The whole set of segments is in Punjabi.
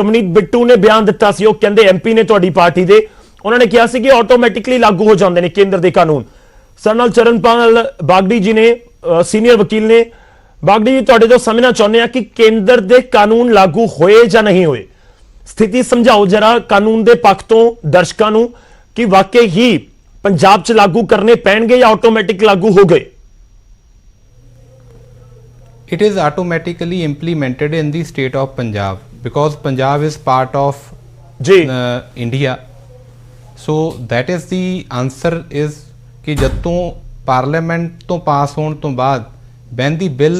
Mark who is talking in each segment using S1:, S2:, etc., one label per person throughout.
S1: ਰਮਨੀਤ ਬਿੱਟੂ ਨੇ ਬਿਆਨ ਦਿੱਤਾ ਸੀ। ਉਹ ਕਹਿੰਦੇ ਐਮਪੀ ਨੇ ਤੁਹਾਡੀ ਪਾਰਟੀ ਦੇ। ਉਹਨਾਂ ਨੇ ਕਿਹਾ ਸੀ ਕਿ ਆਟੋਮੈਟਿਕਲੀ ਲਾਗੂ ਹੋ ਜਾਂਦੇ ਨੇ ਕੇਂਦਰ ਦੇ ਕਾਨੂੰਨ। ਸਰ ਚਰਨਪਾਲ ਬਾਗੜੀ ਜੀ ਨੇ ਸੀਨੀਅਰ ਵਕੀਲ ਨੇ। ਬਾਗੜੀ ਜੀ, ਤੁਹਾਡੇ ਤੋਂ ਸਮਝਣਾ ਚਾਹੁੰਦੇ ਆ ਕਿ ਕੇਂਦਰ ਦੇ ਕਾਨੂੰਨ ਲਾਗੂ ਹੋਏ ਜਾਂ ਨਹੀਂ ਹੋਏ। ਸਥਿਤੀ ਸਮਝਾਓ ਜਰਾ ਕਾਨੂੰਨ ਦੇ ਪੱਖ ਤੋਂ ਦਰਸ਼ਕਾਂ ਨੂੰ ਕਿ ਵਾਕਈ ਹੀ ਪੰਜਾਬ 'ਚ ਲਾਗੂ ਕਰਨੇ ਪੈਣਗੇ ਜਾਂ ਆਟੋਮੈਟਿਕ ਲਾਗੂ ਹੋ ਗਏ।
S2: It is automatically implemented in the state of Punjab because Punjab is part of
S1: ਜੀ
S2: uh, India. So that is the answer is ਕਿ ਜਦ ਤੋਂ ਪਾਰਲੀਮੈਂਟ ਤੋਂ ਪਾਸ ਹੋਣ ਤੋਂ ਬਾਅਦ when the bill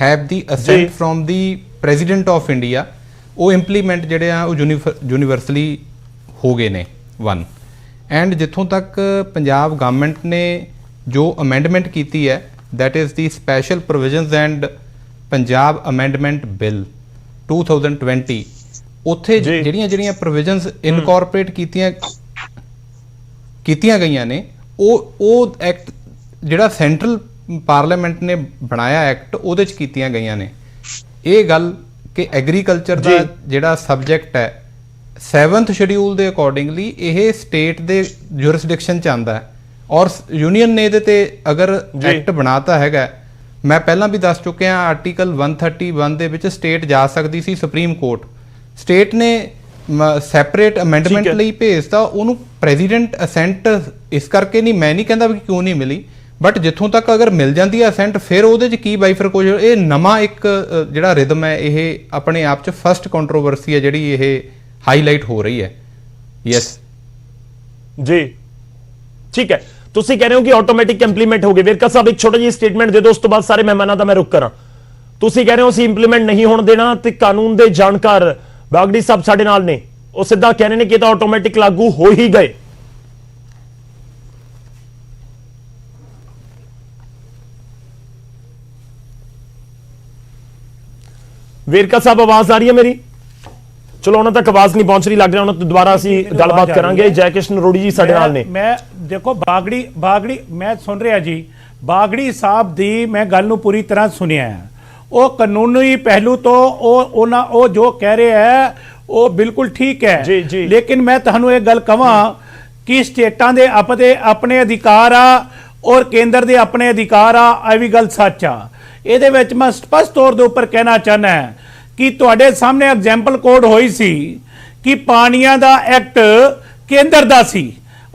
S2: have the
S1: ਜੀ।
S2: assent from the president of India ਉਹ ਇੰਪਲੀਮੈਂਟ ਜਿਹੜੇ ਆ ਉਹ ਯੂਨੀਵਰਸਲੀ ਹੋ ਗਏ ਨੇ ਵਨ ਐਂਡ ਜਿੱਥੋਂ ਤੱਕ ਪੰਜਾਬ ਗਵਰਨਮੈਂਟ ਨੇ ਜੋ ਅਮੈਂਡਮੈਂਟ ਕੀਤੀ ਹੈ that is the special provisions and Punjab amendment bill 2020 ਉੱਥੇ। ਜਿਹੜੀਆਂ ਜਿਹੜੀਆਂ ਪ੍ਰੋਵੀਜ਼ਨਸ ਇਨਕੋਰਪੋਰੇਟ ਕੀਤੀਆਂ ਕੀਤੀਆਂ ਗਈਆਂ ਨੇ ਉਹ ਉਹ ਐਕਟ ਜਿਹੜਾ ਸੈਂਟਰਲ ਪਾਰਲੀਮੈਂਟ ਨੇ ਬਣਾਇਆ ਐਕਟ ਉਹਦੇ ਚ ਕੀਤੀਆਂ ਗਈਆਂ ਨੇ ਇਹ ਗੱਲ ਕਿ ਐਗਰੀਕਲਚਰ ਦਾ। ਜਿਹੜਾ ਸਬਜੈਕਟ ਹੈ 7th ਸ਼ਡਿਊਲ ਦੇ ਅਕੋਰਡਿੰਗਲੀ ਇਹ ਸਟੇਟ ਦੇ ਜੁਰਿਸਡਿਕਸ਼ਨ ਚ ਆਂਦਾ ਹੈ ਔਰ ਯੂਨੀਅਨ ਨੇ ਇਹਦੇ ਤੇ ਅਗਰ। ਐਕਟ ਬਣਾਤਾ ਹੈਗਾ ਮੈਂ ਪਹਿਲਾਂ ਵੀ ਦੱਸ ਚੁੱਕਿਆ ਆਰਟੀਕਲ 131 ਦੇ ਵਿੱਚ ਸਟੇਟ ਜਾ ਸਕਦੀ ਸੀ ਸੁਪਰੀਮ ਕੋਰਟ ਸਟੇਟ ਨੇ ਸੈਪਰੇਟ ਅਮੈਂਡਮੈਂਟ। ਲਈ ਭੇਜਤਾ ਉਹਨੂੰ ਪ੍ਰੈਜ਼ੀਡੈਂਟ ਅਸੈਂਟ ਇਸ ਕਰਕੇ ਨਹੀਂ ਮੈਂ ਨਹੀਂ ਕਹਿੰਦਾ ਵੀ ਕਿਉਂ ਨਹੀਂ ਮਿਲੀ ਬਟ ਜਿੱਥੋਂ ਤੱਕ ਅਗਰ ਮਿਲ ਜਾਂਦੀ ਹੈ ਅਸੈਂਟ ਫਿਰ ਉਹਦੇ 'ਚ ਕੀ ਬਾਈਫਰਕੋਸ਼ਨ ਇਹ ਨਵਾਂ ਇੱਕ ਜਿਹੜਾ ਰਿਦਮ ਹੈ ਇਹ ਆਪਣੇ ਆਪ 'ਚ ਫਰਸਟ ਕੰਟਰੋਵਰਸੀ ਹੈ ਜਿਹੜੀ ਇਹ ਹਾਈਲਾਈਟ ਹੋ ਰਹੀ ਹੈ। ਯੈਸ
S1: ਜੀ। ਠੀਕ ਹੈ। ਤੁਸੀਂ ਕਹਿ ਰਹੇ ਹੋ ਕਿ ਆਟੋਮੈਟਿਕ ਇੰਪਲੀਮੈਂਟ ਹੋ ਗਏ ਵੇਰਕਾ ਸਾਹਿਬ, ਇੱਕ ਛੋਟਾ ਜਿਹੀ ਸਟੇਟਮੈਂਟ ਦੇ ਦਿਓ, ਉਸ ਤੋਂ ਬਾਅਦ ਸਾਰੇ ਮਹਿਮਾਨਾਂ ਦਾ ਮੈਂ ਰੁਕ ਕਰਾਂ। ਤੁਸੀਂ ਕਹਿ ਰਹੇ ਹੋ ਅਸੀਂ ਇੰਪਲੀਮੈਂਟ ਨਹੀਂ ਹੋਣ ਦੇਣਾ ਤੇ ਕਾਨੂੰਨ ਦੇ ਜਾਣਕਾਰ ਬਾਗੜੀ ਸਾਹਿਬ ਸਾਡੇ ਨਾਲ ਨੇ। ਉਹ ਸਿੱਧਾ ਕਹਿ ਰਹੇ ਨੇ ਕਿ ਇਹ ਤਾਂ ਆਟੋਮੈਟਿਕ ਲਾਗੂ ਹੋ ਹੀ ਗਏ। ਵੇਰਕਾ ਸਾਹਿਬ, ਆਵਾਜ਼ ਆ ਰਹੀ ਹੈ ਮੇਰੀ? ਚਲੋ ਉਹਨਾਂ ਤੱਕ ਆਵਾਜ਼ ਨਹੀਂ ਪਹੁੰਚ ਰਹੀ ਲੱਗ ਰਿਹਾ ਉਹਨਾਂ ਤੋਂ ਦੁਬਾਰਾ ਅਸੀਂ ਗੱਲਬਾਤ ਕਰਾਂਗੇ। ਜੈ ਕ੍ਰਿਸ਼ਨ ਰੋੜੀ ਜੀ ਸਾਡੇ ਨਾਲ ਨੇ।
S3: ਮੈਂ ਦੇਖੋ ਬਾਗੜੀ ਬਾਗੜੀ ਮੈਂ ਸੁਣ ਰਿਹਾ ਜੀ। ਬਾਗੜੀ ਸਾਹਿਬ ਦੀ ਮੈਂ ਗੱਲ ਨੂੰ ਪੂਰੀ ਤਰ੍ਹਾਂ ਸੁਣਿਆ ਹੈ। ਉਹ ਕਾਨੂੰਨੀ ਪਹਿਲੂ ਤੋਂ ਉਹ ਉਹਨਾਂ ਉਹ ਜੋ ਕਹਿ ਰਿਹਾ ਹੈ ਉਹ ਬਿਲਕੁਲ ਠੀਕ ਹੈ। ਲੇਕਿਨ ਮੈਂ ਤੁਹਾਨੂੰ ਇਹ ਗੱਲ ਕਵਾਂ ਕਿ ਸਟੇਟਾਂ ਦੇ ਆਪਦੇ ਆਪਣੇ ਅਧਿਕਾਰ ਆ ਔਰ ਕੇਂਦਰ ਦੇ ਆਪਣੇ ਅਧਿਕਾਰ ਆ ਇਹ ਵੀ ਗੱਲ ਸੱਚ ਆ। ਇਹਦੇ ਵਿੱਚ ਮੈਂ ਸਪਸ਼ਟ ਤੌਰ ਦੇ ਉੱਪਰ ਕਹਿਣਾ ਚਾਹਨਾ ਹੈ ਕਿ ਤੁਹਾਡੇ ਸਾਹਮਣੇ ਐਗਜ਼ਾਮਪਲ ਕੋਡ ਹੋਈ ਸੀ ਕਿ ਪਾਣੀਆਂ ਦਾ ਐਕਟ ਕੇਂਦਰ ਦਾ ਸੀ।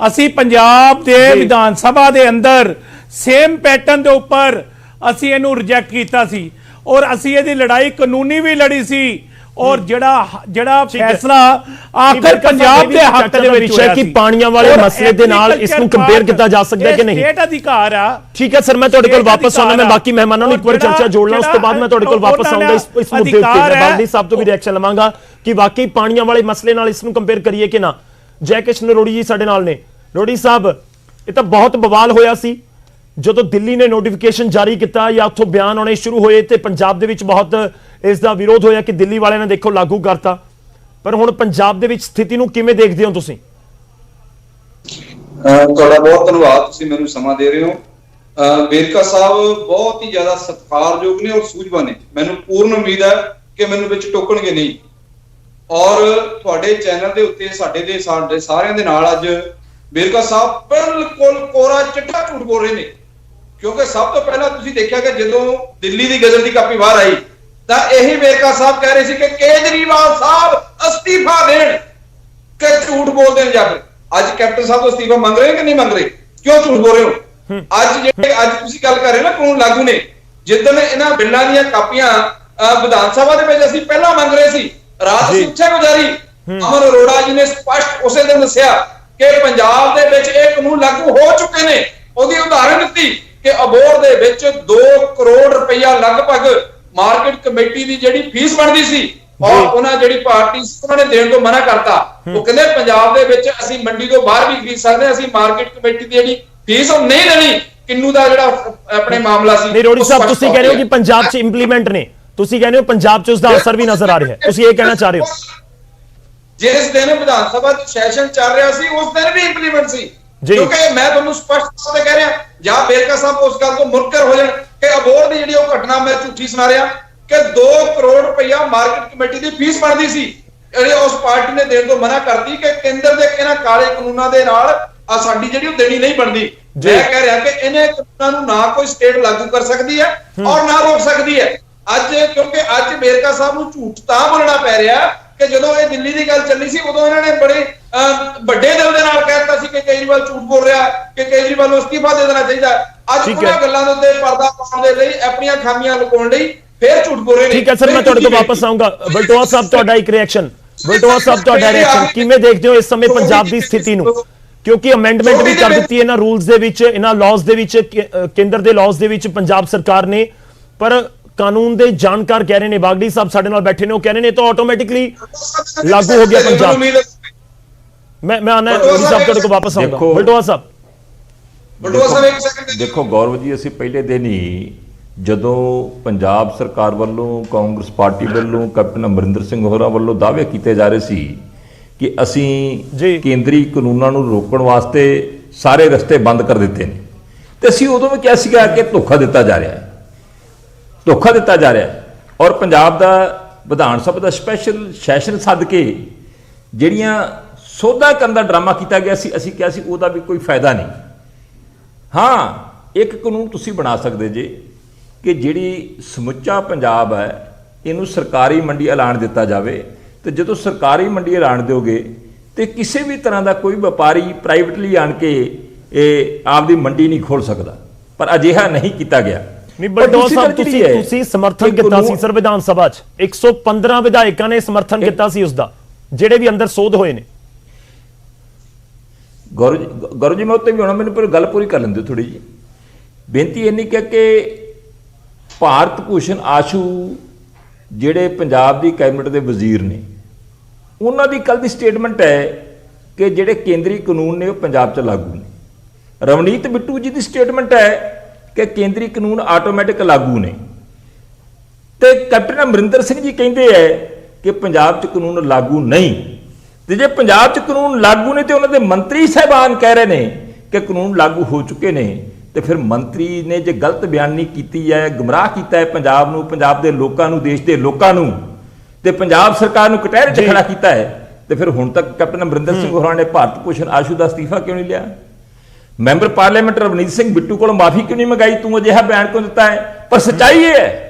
S3: ਅਸੀਂ ਪੰਜਾਬ ਦੇ। ਵਿਧਾਨ ਸਭਾ ਦੇ ਅੰਦਰ ਸੇਮ ਪੈਟਰਨ ਦੇ ਉੱਪਰ ਅਸੀਂ ਇਹਨੂੰ ਰਿਜੈਕਟ ਕੀਤਾ ਸੀ। ਔਰ ਅਸੀਂ ਇਹਦੀ ਲੜਾਈ ਕਾਨੂੰਨੀ ਵੀ ਲੜੀ ਸੀ। ਔਰ ਜਿਹੜਾ ਜਿਹੜਾ। ਫੈਸਲਾ ਆਖਰ ਪੰਜਾਬ ਦੇ ਹੱਕ ਦੇ ਵਿੱਚ
S1: ਹੈ ਕਿ। ਪਾਣੀਆਂ ਵਾਲੇ ਮਸਲੇ ਦੇ ਨਾਲ ਇਸ ਨੂੰ compare ਕੀਤਾ ਜਾ ਸਕਦਾ ਹੈ ਕਿ ਨਹੀਂ?
S3: state ਅਧਿਕਾਰ ਆ
S1: ਠੀਕ ਹੈ ਸਰ ਮੈਂ ਤੁਹਾਡੇ ਕੋਲ
S3: ਸਟੇਟ
S1: ਵਾਪਸ ਆਉਣਾ ਮੈਂ ਬਾਕੀ ਮਹਿਮਾਨਾਂ ਨੂੰ ਇੱਕ ਵਾਰ ਚਰਚਾ ਜੋੜ ਲਾਂ ਉਸ ਤੋਂ ਬਾਅਦ ਮੈਂ ਤੁਹਾਡੇ ਕੋਲ ਵਾਪਸ ਆਉਂਗਾ ਇਸ ਇਸ ਮੁੱਦੇ ਉੱਤੇ ਮੈਂ। ਬਾਲਦੀ ਸਾਹਿਬ ਤੋਂ ਵੀ ਰਿਐਕਸ਼ਨ ਲਵਾਂਗਾ ਕਿ ਵਾਕਈ ਪਾਣੀਆਂ ਵਾਲੇ ਮਸਲੇ ਨਾਲ ਇਸ ਨੂੰ ਕੰਪੇਅਰ ਕਰੀਏ ਕਿ ਨਾ ਜੈ ਕ੍ਰਿਸ਼ਨ ਰੋੜੀ ਜੀ ਸਾਡੇ ਨਾਲ ਨੇ ਰੋੜੀ ਸਾਹਿਬ ਇਹ ਤਾਂ ਬਹੁਤ ਬਵਾਲ ਹੋਇਆ ਸੀ ਜਦੋਂ ਦਿੱਲੀ ਨੇ ਨੋਟੀਫਿਕੇਸ਼ਨ ਜਾਰੀ ਕੀਤਾ ਜਾਂ ਉੱਥੋਂ ਬਿਆਨ ਆਉਣੇ ਸ਼ੁਰੂ ਹੋਏ ਤੇ ਪੰਜਾਬ ਦੇ ਵਿੱਚ ਬਹੁਤ ਇਸ ਦਾ ਵਿਰੋਧ ਹੋਇਆ ਕਿ ਦਿੱਲੀ ਵਾਲਿਆਂ ਨੇ ਦੇਖੋ ਲਾਗੂ ਕਰਤਾ। ਪਰ ਹੁਣ ਪੰਜਾਬ ਦੇ ਵਿੱਚ ਸਥਿਤੀ ਨੂੰ ਕਿਵੇਂ ਦੇਖਦੇ ਹੋ ਤੁਸੀਂ?
S4: ਤੁਹਾਡਾ ਬਹੁਤ ਧੰਨਵਾਦ, ਤੁਸੀਂ ਮੈਨੂੰ ਸਮਾਂ ਦੇ ਰਹੇ ਹੋ। ਅਹ ਸਾਹਿਬ ਬਹੁਤ ਹੀ ਜ਼ਿਆਦਾ ਸਤਿਕਾਰਯੋਗ ਨੇ ਔਰ ਸੂਝਵਾਨ ਨੇ। ਮੈਨੂੰ ਪੂਰਨ ਉਮੀਦ ਹੈ ਕਿ ਮੈਨੂੰ ਵਿੱਚ ਟੋਕਣਗੇ ਨਹੀਂ। ਔਰ ਤੁਹਾਡੇ ਚੈਨਲ ਦੇ ਉੱਤੇ, ਸਾਡੇ ਦੇ ਸਾਡੇ ਸਾਰਿਆਂ ਦੇ ਨਾਲ ਅੱਜ ਵੇਰਕਾ ਸਾਹਿਬ ਬਿਲਕੁਲ ਕੋਰਾ ਚਿੱਟਾ ਝੂਠ ਬੋਲ ਰਹੇ ਨੇ। ਕਿਉਂਕਿ ਸਭ ਤੋਂ ਪਹਿਲਾਂ ਤੁਸੀਂ ਦੇਖਿਆ ਕਿ ਜਦੋਂ ਦਿੱਲੀ ਦੀ ਗਜ਼ਲ ਦੀ ਕਾਪੀ ਬਾਹਰ ਆਈ ਤਾਂ ਇਹੀ ਵੇਰਕਾ ਸਾਹਿਬ ਕਹਿ ਰਹੇ ਸੀ ਕਿ ਕੇਜਰੀਵਾਲ ਸਾਹਿਬ ਅਸਤੀਫਾ ਦੇਣ ਕਿ ਝੂਠ ਬੋਲਦੇ ਨੇ ਜਾ ਕੇ। ਅੱਜ ਕੈਪਟਨ ਸਾਹਿਬ ਤੋਂ ਅਸਤੀਫਾ ਮੰਗ ਰਹੇ ਕਿ ਨਹੀਂ ਮੰਗ ਰਹੇ? ਕਿਉਂ ਝੂਠ ਬੋਲ ਰਹੇ ਹੋ? ਅੱਜ ਜਿਹੜੇ ਅੱਜ ਤੁਸੀਂ ਗੱਲ ਕਰ ਰਹੇ ਨਾ ਕਾਨੂੰਨ ਲਾਗੂ ਨੇ ਜਿੱਦਣ ਇਹਨਾਂ ਬਿੱਲਾਂ ਦੀਆਂ ਕਾਪੀਆਂ ਵਿਧਾਨ ਸਭਾ ਦੇ ਵਿੱਚ ਅਸੀਂ ਪਹਿਲਾਂ ਮੰਗ ਰਹੇ ਸੀ ਰਾਤ। ਸਿੱਖਿਆ ਗੁਜ਼ਾਰੀ ਅਮਨ ਅਰੋੜਾ ਜੀ ਨੇ ਸਪਸ਼ਟ ਉਸੇ ਦਿਨ ਦੱਸਿਆ ਕਿ ਪੰਜਾਬ ਦੇ ਵਿੱਚ ਇਹ ਕਾਨੂੰਨ ਲਾਗੂ ਹੋ ਚੁੱਕੇ ਨੇ। ਉਹਦੀ ਉਦਾਹਰਣ ਦਿੱਤੀ ਕਿ ਅਬੋਰ ਦੇ ਵਿੱਚ 2 ਕਰੋੜ ਰੁਪਇਆ ਲਗਭਗ ਮਾਰਕੀਟ ਕਮੇਟੀ ਦੀ ਜਿਹੜੀ ਫੀਸ ਬਣਦੀ ਸੀ ਔਰ ਉਹਨਾਂ ਜਿਹੜੀ ਪਾਰਟੀ ਉਹਨਾਂ ਨੇ ਦੇਣ ਤੋਂ ਮਨਾ ਕਰਤਾ। ਉਹ ਕਹਿੰਦੇ ਪੰਜਾਬ ਦੇ ਵਿੱਚ ਅਸੀਂ ਮੰਡੀ ਤੋਂ ਬਾਹਰ ਵੀ ਖਰੀਦ ਸਕਦੇ ਹਾਂ ਅਸੀਂ ਮਾਰਕੀਟ ਕਮੇਟੀ ਦੀ ਜਿਹੜੀ ਫੀਸ ਉਹ ਨਹੀਂ ਦੇਣੀ ਕਿੰਨੂ ਦਾ ਜਿਹੜਾ ਆਪਣੇ ਮਾਮਲਾ ਸੀ
S1: ਨਹੀਂ ਰੋੜੀ ਸਾਹਿਬ ਤੁਸੀਂ ਕਹਿ ਰਹੇ ਹੋ ਕਿ ਪੰਜਾਬ 'ਚ ਇੰਪਲੀਮੈਂਟ ਨੇ। ਤੁਸੀਂ ਕਹਿੰਦੇ ਹੋ ਪੰਜਾਬ 'ਚ ਉਸ ਦਾ ਅਸਰ ਵੀ ਨਜ਼ਰ ਆ ਰਿਹਾ ਹੈ। ਤੁਸੀਂ ਇਹ ਕਹਿਣਾ ਚਾਹ ਰਹੇ ਹੋ।
S4: ਜਿਸ ਦਿਨ ਵਿਧਾਨ ਸਭਾ ਦਾ ਸੈਸ਼ਨ ਚੱਲ ਰਿਹਾ ਸੀ ਉਸ ਦਿਨ ਵੀ ਇੰਪਲੀਮੈਂਟ ਸੀ। ਕਿਉਂਕਿ ਮੈਂ ਤੁਹਾਨੂੰ ਸਪਸ਼ਟ ਤੌਰ ਤੇ ਕਹਿ ਰਿਹਾ ਜਾਂ ਬੇਰਕਾ ਸਾਹਿਬ ਉਸ ਗੱਲ ਤੋਂ ਮੁਨਕਰ ਹੋ ਜਾਣ ਕਿ ਅਬੋਰ ਦੀ ਜਿਹੜੀ ਉਹ ਘਟਨਾ ਮੈਂ ਝੂਠੀ ਸੁਣਾ ਰਿਹਾ ਕਿ 2 ਕਰੋੜ ਰੁਪਇਆ ਮਾਰਕੀਟ ਕਮੇਟੀ ਦੀ ਫੀਸ ਬਣਦੀ ਸੀ। ਜਿਹੜੇ ਉਸ ਪਾਰਟੀ ਨੇ ਦੇਣ ਤੋਂ ਮਨਾ ਕਰਤੀ ਕਿ ਕੇਂਦਰ ਦੇ ਇਹਨਾਂ ਕਾਲੇ ਕਾਨੂੰਨਾਂ ਦੇ ਨਾਲ ਆ ਸਾਡੀ ਜਿਹੜੀ ਉਹ ਦੇਣੀ ਨਹੀਂ ਬਣਦੀ। ਮੈਂ ਕਹਿ ਰਿਹਾ ਕਿ ਇਹਨੇ ਕਾਨੂੰਨਾਂ ਨੂੰ ਨਾ ਕੋਈ ਸਟੇਟ ਲਾਗੂ ਕਰ ਸਕਦੀ ਹੈ ਔਰ ਨਾ ਰੋਕ ਸਕਦੀ ਹੈ। ਅੱਜ ਕਿਉਂਕਿ ਅੱਜ ਅਮਰੀਕਾ ਸਾਹਿਬ ਨੂੰ ਝੂਠ ਤਾਂ ਬੋਲਣਾ ਪੈ ਰਿਹਾ ਕਿ ਜਦੋਂ ਇਹ ਦਿੱਲੀ ਦੀ ਗੱਲ ਚੱਲੀ ਸੀ ਉਦੋਂ ਇਹਨਾਂ ਨੇ ਬੜੇ ਵੱਡੇ ਦਿਲ ਦੇ ਨਾਲ ਕਹਿ ਦਿੱਤਾ ਸੀ ਕਿ ਕੇਜਰੀਵਾਲ ਝੂਠ ਬੋਲ ਰਿਹਾ ਕਿ ਕੇਜਰੀਵਾਲ ਨੂੰ ਅਸਤੀਫਾ ਦੇ ਦੇਣਾ ਚਾਹੀਦਾ ਅੱਜ। ਉਹਨਾਂ ਗੱਲਾਂ ਦੇ ਉੱਤੇ ਪਰਦਾ ਪਾਉਣ ਦੇ ਲਈ ਆਪਣੀਆਂ ਖਾਮੀਆਂ ਲੁਕਾਉਣ ਲਈ ਫੇਰ ਝੂਠ ਬੋਲ ਰਹੇ ਨੇ।
S1: ਠੀਕ ਹੈ ਸਰ ਮੈਂ ਤੁਹਾਡੇ ਤੋਂ ਵਾਪਸ ਆਉਂਗਾ। ਬਲਟੋਆ ਸਾਹਿਬ ਤੁਹਾਡਾ ਇੱਕ ਰਿਐਕਸ਼ਨ ਬਲਟੋਆ ਸਾਹਿਬ ਤੁਹਾਡਾ ਰਿਐਕਸ਼ਨ ਕਿਵੇਂ ਦੇਖਦੇ ਹੋ ਇਸ ਸਮੇਂ ਪੰਜਾਬ ਦੀ ਸਥਿਤੀ ਨੂੰ? ਕਿਉਂਕਿ ਅਮੈਂਡਮੈਂਟ ਵੀ ਕਰ ਦਿੱਤੀ ਹੈ ਇਹਨਾਂ ਰੂਲਸ ਦੇ ਵਿੱਚ ਇਹਨਾਂ ਲਾਜ਼ ਦੇ ਵਿੱਚ ਕੇਂਦਰ ਦੇ ਲਾਜ਼ ਦੇ ਵਿੱਚ ਪੰਜਾਬ ਸਰਕਾਰ ਨੇ। ਪਰ ਕਾਨੂੰਨ ਦੇ ਜਾਣਕਾਰ ਕਹਿ ਰਹੇ ਨੇ ਬਾਗੜੀ ਸਾਹਿਬ ਸਾਡੇ ਨਾਲ ਬੈਠੇ ਨੇ ਉਹ ਕਹਿ ਰਹੇ ਨੇ ਤਾਂ ਆਟੋਮੈਟਿਕਲੀ ਲਾਗੂ ਹੋ ਗਿਆ ਪੰਜਾਬ। ਮੈਂ ਮੈਂ ਆਨਾ
S4: ਬਲਟੋਆ
S1: ਸਾਹਿਬ ਤੁਹਾਡੇ ਕੋਲ ਵਾਪਸ ਆਉਂਗਾ। ਬਲਟੋਆ ਸਾਹਿਬ।
S4: ਬਲਟੋਆ ਸਾਹਿਬ ਇੱਕ ਸੈਕਿੰਡ
S5: ਦੇਖੋ ਗੌਰਵ ਜੀ ਅਸੀਂ ਪਹਿਲੇ ਦਿਨ ਹੀ ਜਦੋਂ ਪੰਜਾਬ ਸਰਕਾਰ ਵੱਲੋਂ ਕਾਂਗਰਸ ਪਾਰਟੀ ਵੱਲੋਂ ਕੈਪਟਨ ਅਮਰਿੰਦਰ ਸਿੰਘ ਹੋਰਾਂ ਵੱਲੋਂ ਦਾਅਵੇ ਕੀਤੇ ਜਾ ਰਹੇ ਸੀ ਕਿ
S1: ਜੀ।
S5: ਅਸੀਂ ਕੇਂਦਰੀ ਕਾਨੂੰਨਾਂ ਨੂੰ ਰੋਕਣ ਵਾਸਤੇ ਸਾਰੇ ਰਸਤੇ ਬੰਦ ਕਰ ਦਿੱਤੇ ਨੇ। ਤੇ ਅਸੀਂ ਉਦੋਂ ਵੀ ਕਿਹਾ ਸੀਗਾ ਕਿ ਧੋਖਾ ਦਿੱਤਾ ਜਾ ਰਿਹਾ ਹੈ। ਧੋਖਾ ਦਿੱਤਾ ਜਾ ਰਿਹਾ ਹੈ। ਔਰ ਪੰਜਾਬ ਦਾ ਵਿਧਾਨ ਸਭਾ ਦਾ ਸਪੈਸ਼ਲ ਸੈਸ਼ਨ ਸੱਦ ਕੇ ਜਿਹੜੀਆਂ ਸੋਧਾ ਕਰਨ ਦਾ ਡਰਾਮਾ ਕੀਤਾ ਗਿਆ ਸੀ ਅਸੀਂ ਕਿਹਾ ਸੀ ਉਹਦਾ ਵੀ ਕੋਈ ਫਾਇਦਾ ਨਹੀਂ। ਹਾਂ ਇੱਕ ਕਾਨੂੰਨ ਤੁਸੀਂ ਬਣਾ ਸਕਦੇ ਜੇ ਕਿ ਜਿਹੜੀ ਸਮੁੱਚਾ ਪੰਜਾਬ ਹੈ ਇਹਨੂੰ ਸਰਕਾਰੀ ਮੰਡੀ ਐਲਾਨ ਦਿੱਤਾ ਜਾਵੇ ਤੇ ਜਦੋਂ ਸਰਕਾਰੀ ਮੰਡੀ ਐਲਾਨ ਦਿਓਗੇ ਤੇ ਕਿਸੇ ਵੀ ਤਰ੍ਹਾਂ ਦਾ ਕੋਈ ਵਪਾਰੀ ਪ੍ਰਾਈਵੇਟਲੀ ਆਣ ਕੇ ਇਹ ਆਪਦੀ ਮੰਡੀ ਨਹੀਂ ਖੋਲ ਸਕਦਾ। ਪਰ ਅਜਿਹਾ ਨਹੀਂ ਕੀਤਾ ਗਿਆ।
S1: ਨਹੀਂ
S5: ਦੂਸਰੀ
S1: ਸਾਹਿਬ ਤੁਸੀਂ ਤੁਸੀਂ ਸਮਰਥਨ ਕੀਤਾ ਸੀ ਸਰ ਵਿਧਾਨ ਸਭਾ 'ਚ। 115 ਵਿਧਾਇਕਾਂ ਨੇ ਸਮਰਥਨ ਕੀਤਾ ਸੀ ਉਸ ਦਾ ਜਿਹੜੇ ਵੀ ਅੰਦਰ ਸੋਧ ਹੋਏ ਨੇ।
S5: ਗੌਰਵ ਜੀ ਗੌਰਵ ਜੀ, ਮੈਂ ਉੱਤੇ ਵੀ ਆਉਣਾ, ਮੈਨੂੰ ਪਰ ਗੱਲ ਪੂਰੀ ਕਰ ਲੈਂਦੇ ਥੋੜੀ ਜੀ ਬੇਨਤੀ ਇੰਨੀ ਕਿ ਕਿ ਭਾਰਤ ਭੂਸ਼ਣ ਆਸ਼ੂ ਜਿਹੜੇ ਪੰਜਾਬ ਦੀ ਕੈਬਨਿਟ ਦੇ ਵਜ਼ੀਰ ਨੇ, ਉਹਨਾਂ ਦੀ ਕੱਲ ਦੀ ਸਟੇਟਮੈਂਟ ਹੈ ਕਿ ਜਿਹੜੇ ਕੇਂਦਰੀ ਕਾਨੂੰਨ ਨੇ ਉਹ ਪੰਜਾਬ 'ਚ ਲਾਗੂ ਨੇ। ਰਵਨੀਤ ਬਿੱਟੂ ਜੀ ਦੀ ਸਟੇਟਮੈਂਟ ਹੈ ਕਿ ਕੇਂਦਰੀ ਕਾਨੂੰਨ ਆਟੋਮੈਟਿਕ ਲਾਗੂ ਨੇ। ਤੇ ਕੈਪਟਨ ਅਮਰਿੰਦਰ ਸਿੰਘ ਜੀ ਕਹਿੰਦੇ ਐ ਕਿ ਪੰਜਾਬ 'ਚ ਕਾਨੂੰਨ ਲਾਗੂ ਨਹੀਂ। ਤੇ ਜੇ ਪੰਜਾਬ 'ਚ ਕਾਨੂੰਨ ਲਾਗੂ ਨੇ ਤੇ ਉਹਨਾਂ ਦੇ ਮੰਤਰੀ ਸਾਹਿਬਾਨ ਕਹਿ ਰਹੇ ਨੇ ਕਿ ਕਾਨੂੰਨ ਲਾਗੂ ਹੋ ਚੁੱਕੇ ਨੇ ਤੇ ਫਿਰ ਮੰਤਰੀ ਨੇ ਜੇ ਗਲਤ ਬਿਆਨੀ ਕੀਤੀ ਹੈ ਗੁੰਮਰਾਹ ਕੀਤਾ ਹੈ ਪੰਜਾਬ ਨੂੰ ਪੰਜਾਬ ਦੇ ਲੋਕਾਂ ਨੂੰ ਦੇਸ਼ ਦੇ ਲੋਕਾਂ ਨੂੰ ਤੇ ਪੰਜਾਬ ਸਰਕਾਰ ਨੂੰ ਕਟਹਿਰੇ 'ਚ ਖੜਾ ਕੀਤਾ ਹੈ ਤੇ ਫਿਰ ਹੁਣ ਤੱਕ ਕੈਪਟਨ ਅਮਰਿੰਦਰ ਸਿੰਘ ਹੋਰਾਂ ਨੇ ਭਾਰਤ ਭੂਸ਼ਣ ਆਸ਼ੂ ਦਾ ਅਸਤੀਫਾ ਕਿਉਂ ਨਹੀਂ ਲਿਆ? ਮੈਂਬਰ ਪਾਰਲੀਮੈਂਟ ਰਵਨੀਤ ਸਿੰਘ ਬਿੱਟੂ ਕੋਲੋਂ ਮਾਫੀ ਕਿਉਂ ਨਹੀਂ ਮੰਗਾਈ? ਤੂੰ ਅਜਿਹਾ ਬਿਆਨ ਕਿਉਂ ਦਿੱਤਾ ਹੈ? ਪਰ ਸੱਚਾਈ ਇਹ ਹੈ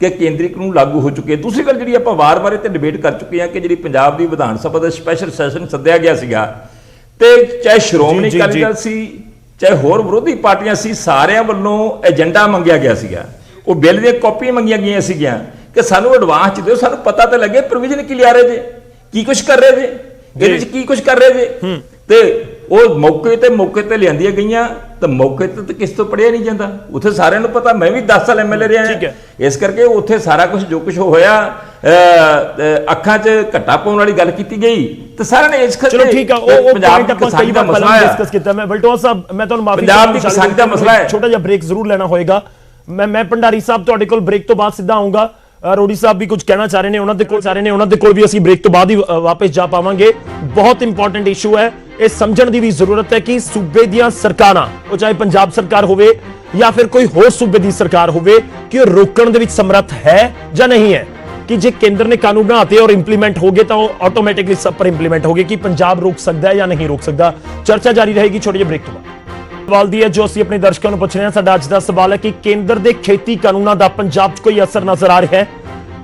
S5: ਕਿ ਕੇਂਦਰੀ ਕਾਨੂੰਨ ਲਾਗੂ ਹੋ ਚੁੱਕੇ। ਦੂਸਰੀ ਗੱਲ ਜਿਹੜੀ ਆਪਾਂ ਵਾਰ-ਵਾਰ ਇਹ ਤੇ ਡਿਬੇਟ ਕਰ ਚੁੱਕੇ ਹਾਂ ਕਿ ਜਿਹੜੀ ਪੰਜਾਬ ਦੀ ਵਿਧਾਨ ਸਭਾ ਦਾ ਸਪੈਸ਼ਲ ਸੈਸ਼ਨ ਸੱਦਿਆ ਗਿਆ ਸੀਗਾ ਤੇ ਚਾਹੇ ਸ਼੍ਰੋਮਣੀ ਅਕਾਲੀ। ਦਲ ਸੀ ਚਾਹੇ ਹੋਰ ਵਿਰੋਧੀ ਪਾਰਟੀਆਂ ਸੀ ਸਾਰਿਆਂ ਵੱਲੋਂ ਏਜੰਡਾ ਮੰਗਿਆ ਗਿਆ ਸੀਗਾ। ਉਹ ਬਿੱਲ ਦੀਆਂ ਕਾਪੀਆਂ ਮੰਗੀਆਂ ਗਈਆਂ ਸੀਗੀਆਂ ਕਿ ਸਾਨੂੰ ਐਡਵਾਂਸ ਚ ਦਿਓ ਸਾਨੂੰ ਪਤਾ ਤਾਂ ਲੱਗੇ ਪ੍ਰੋਵੀਜ਼ਨ ਕੀ ਲਿਆ ਰਹੇ ਜੇ ਕੀ ਕੁਝ ਕਰ ਰਹੇ ਜੇ ਇਹਦੇ ਚ ਕੀ ਕੁਝ ਕਰ ਰਹੇ ਜੇ। ਤੇ ਉਹ ਮੌਕੇ ਤੇ ਮੌਕੇ ਤੇ ਲਿਆਂਦੀਆਂ ਗਈਆਂ ਤਾਂ ਮੌਕੇ ਤੇ ਤਾਂ ਕਿਸ ਤੋਂ ਪੜਿਆ ਨਹੀਂ ਜਾਂਦਾ? ਉੱਥੇ ਸਾਰਿਆਂ ਨੂੰ ਪਤਾ ਮੈਂ ਵੀ 10 ਸਾਲ ਐਮਐਲਏ ਰਿਹਾ
S1: ਠੀਕ ਹੈ।
S5: ਇਸ ਕਰਕੇ ਉੱਥੇ ਸਾਰਾ ਕੁਝ ਜੋ ਕੁਝ ਹੋਇਆ ਅੱਖਾਂ 'ਚ ਘੱਟਾ ਪਾਉਣ ਵਾਲੀ ਗੱਲ ਕੀਤੀ ਗਈ। ਤੇ ਸਾਰਿਆਂ ਨੇ ਇਸ
S1: ਚਲੋ ਠੀਕ ਆ ਉਹ ਪੁਆਇੰਟ
S5: ਦੀ
S1: ਆਪਾਂ
S5: ਕਿਸਾਨੀ
S1: ਕਈ
S5: ਦਾ
S1: ਵਾਰ
S5: ਮਸਲਾ
S1: ਪਹਿਲਾਂ ਡਿਸਕਸ ਕੀਤਾ। ਮੈਂ ਬਲਟੋਆ ਸਾਹਿਬ ਮੈਂ ਤੁਹਾਨੂੰ ਮਾਫੀ
S5: ਪੰਜਾਬ ਦੀ ਕਿਸਾਨੀ ਦਾ ਮਸਲਾ ਹੈ।
S1: ਛੋਟਾ ਜਿਹਾ ਬ੍ਰੇਕ ਜ਼ਰੂਰ ਲੈਣਾ ਹੋਏਗਾ। ਮੈਂ ਮੈਂ ਭੰਡਾਰੀ ਸਾਹਿਬ ਤੁਹਾਡੇ ਕੋਲ ਬ੍ਰੇਕ ਤੋਂ ਬਾਅਦ ਸਿੱਧਾ ਆਉਂਗਾ ਰੋਡੀ ਸਾਹਿਬ ਵੀ ਕੁਝ ਕਹਿਣਾ ਚਾਹ ਰਹੇ ਨੇ ਉਹਨਾਂ ਦੇ ਕੋਲ ਸਾਰੇ ਨੇ ਉਹਨਾਂ ਦੇ ਕੋਲ ਵੀ ਅਸੀਂ ਬ੍ਰੇਕ ਤੋਂ ਬਾਅਦ ਹੀ ਵਾਪਸ ਜਾ ਪਾਵਾਂਗੇ। ਬਹੁਤ ਇੰਪੋਰਟੈਂਟ ਇਸ਼ੂ ਹੈ। ਇਹ ਸਮਝਣ ਦੀ ਵੀ ਜ਼ਰੂਰਤ ਹੈ ਕਿ ਸੂਬੇ ਦੀਆਂ ਸਰਕਾਰਾਂ ਉਹ ਚਾਹੇ ਪੰਜਾਬ ਸਰਕਾਰ ਹੋਵੇ ਜਾਂ ਫਿਰ ਕੋਈ ਹੋਰ ਸੂਬੇ ਦੀ ਸਰਕਾਰ ਹੋਵੇ ਕਿ ਉਹ ਰੋਕਣ ਦੇ ਵਿੱਚ ਸਮਰੱਥ ਹੈ ਜਾਂ ਨਹੀਂ ਹੈ ਕਿ ਜੇ ਕੇਂਦਰ ਨੇ ਕਾਨੂੰਨ ਬਣਾਤੇ ਔਰ ਇੰਪਲੀਮੈਂਟ ਹੋ ਗਏ ਤਾਂ ਉਹ ਆਟੋਮੈਟਿਕਲੀ ਸਭ ਪਰ ਇੰਪਲੀਮੈਂਟ ਹੋ ਗਏ ਕਿ ਪੰਜਾਬ ਰੋਕ ਸਕਦਾ ਹੈ ਜਾਂ ਨਹੀਂ ਰੋਕ ਸਕਦਾ ਚਰਚਾ ਜਾਰੀ ਰਹੇਗੀ ਛੋਟੇ ਜਿਹੇ ਬ੍ਰੇਕ ਤੋਂ ਬਾਅਦ। ਸਵਾਲ ਦੀ ਹੈ ਜੋ ਅਸੀਂ ਆਪਣੇ ਦਰਸ਼ਕਾਂ ਨੂੰ ਪੁੱਛ ਰਹੇ ਹਾਂ ਸਾਡਾ ਅੱਜ ਦਾ ਸਵਾਲ ਹੈ ਕਿ ਕੇਂਦਰ ਦੇ ਖੇਤੀ ਕਾਨੂੰਨਾਂ ਦਾ ਪੰਜਾਬ 'ਚ ਕੋਈ ਅਸਰ ਨਜ਼ਰ ਆ ਰਿਹਾ ਹੈ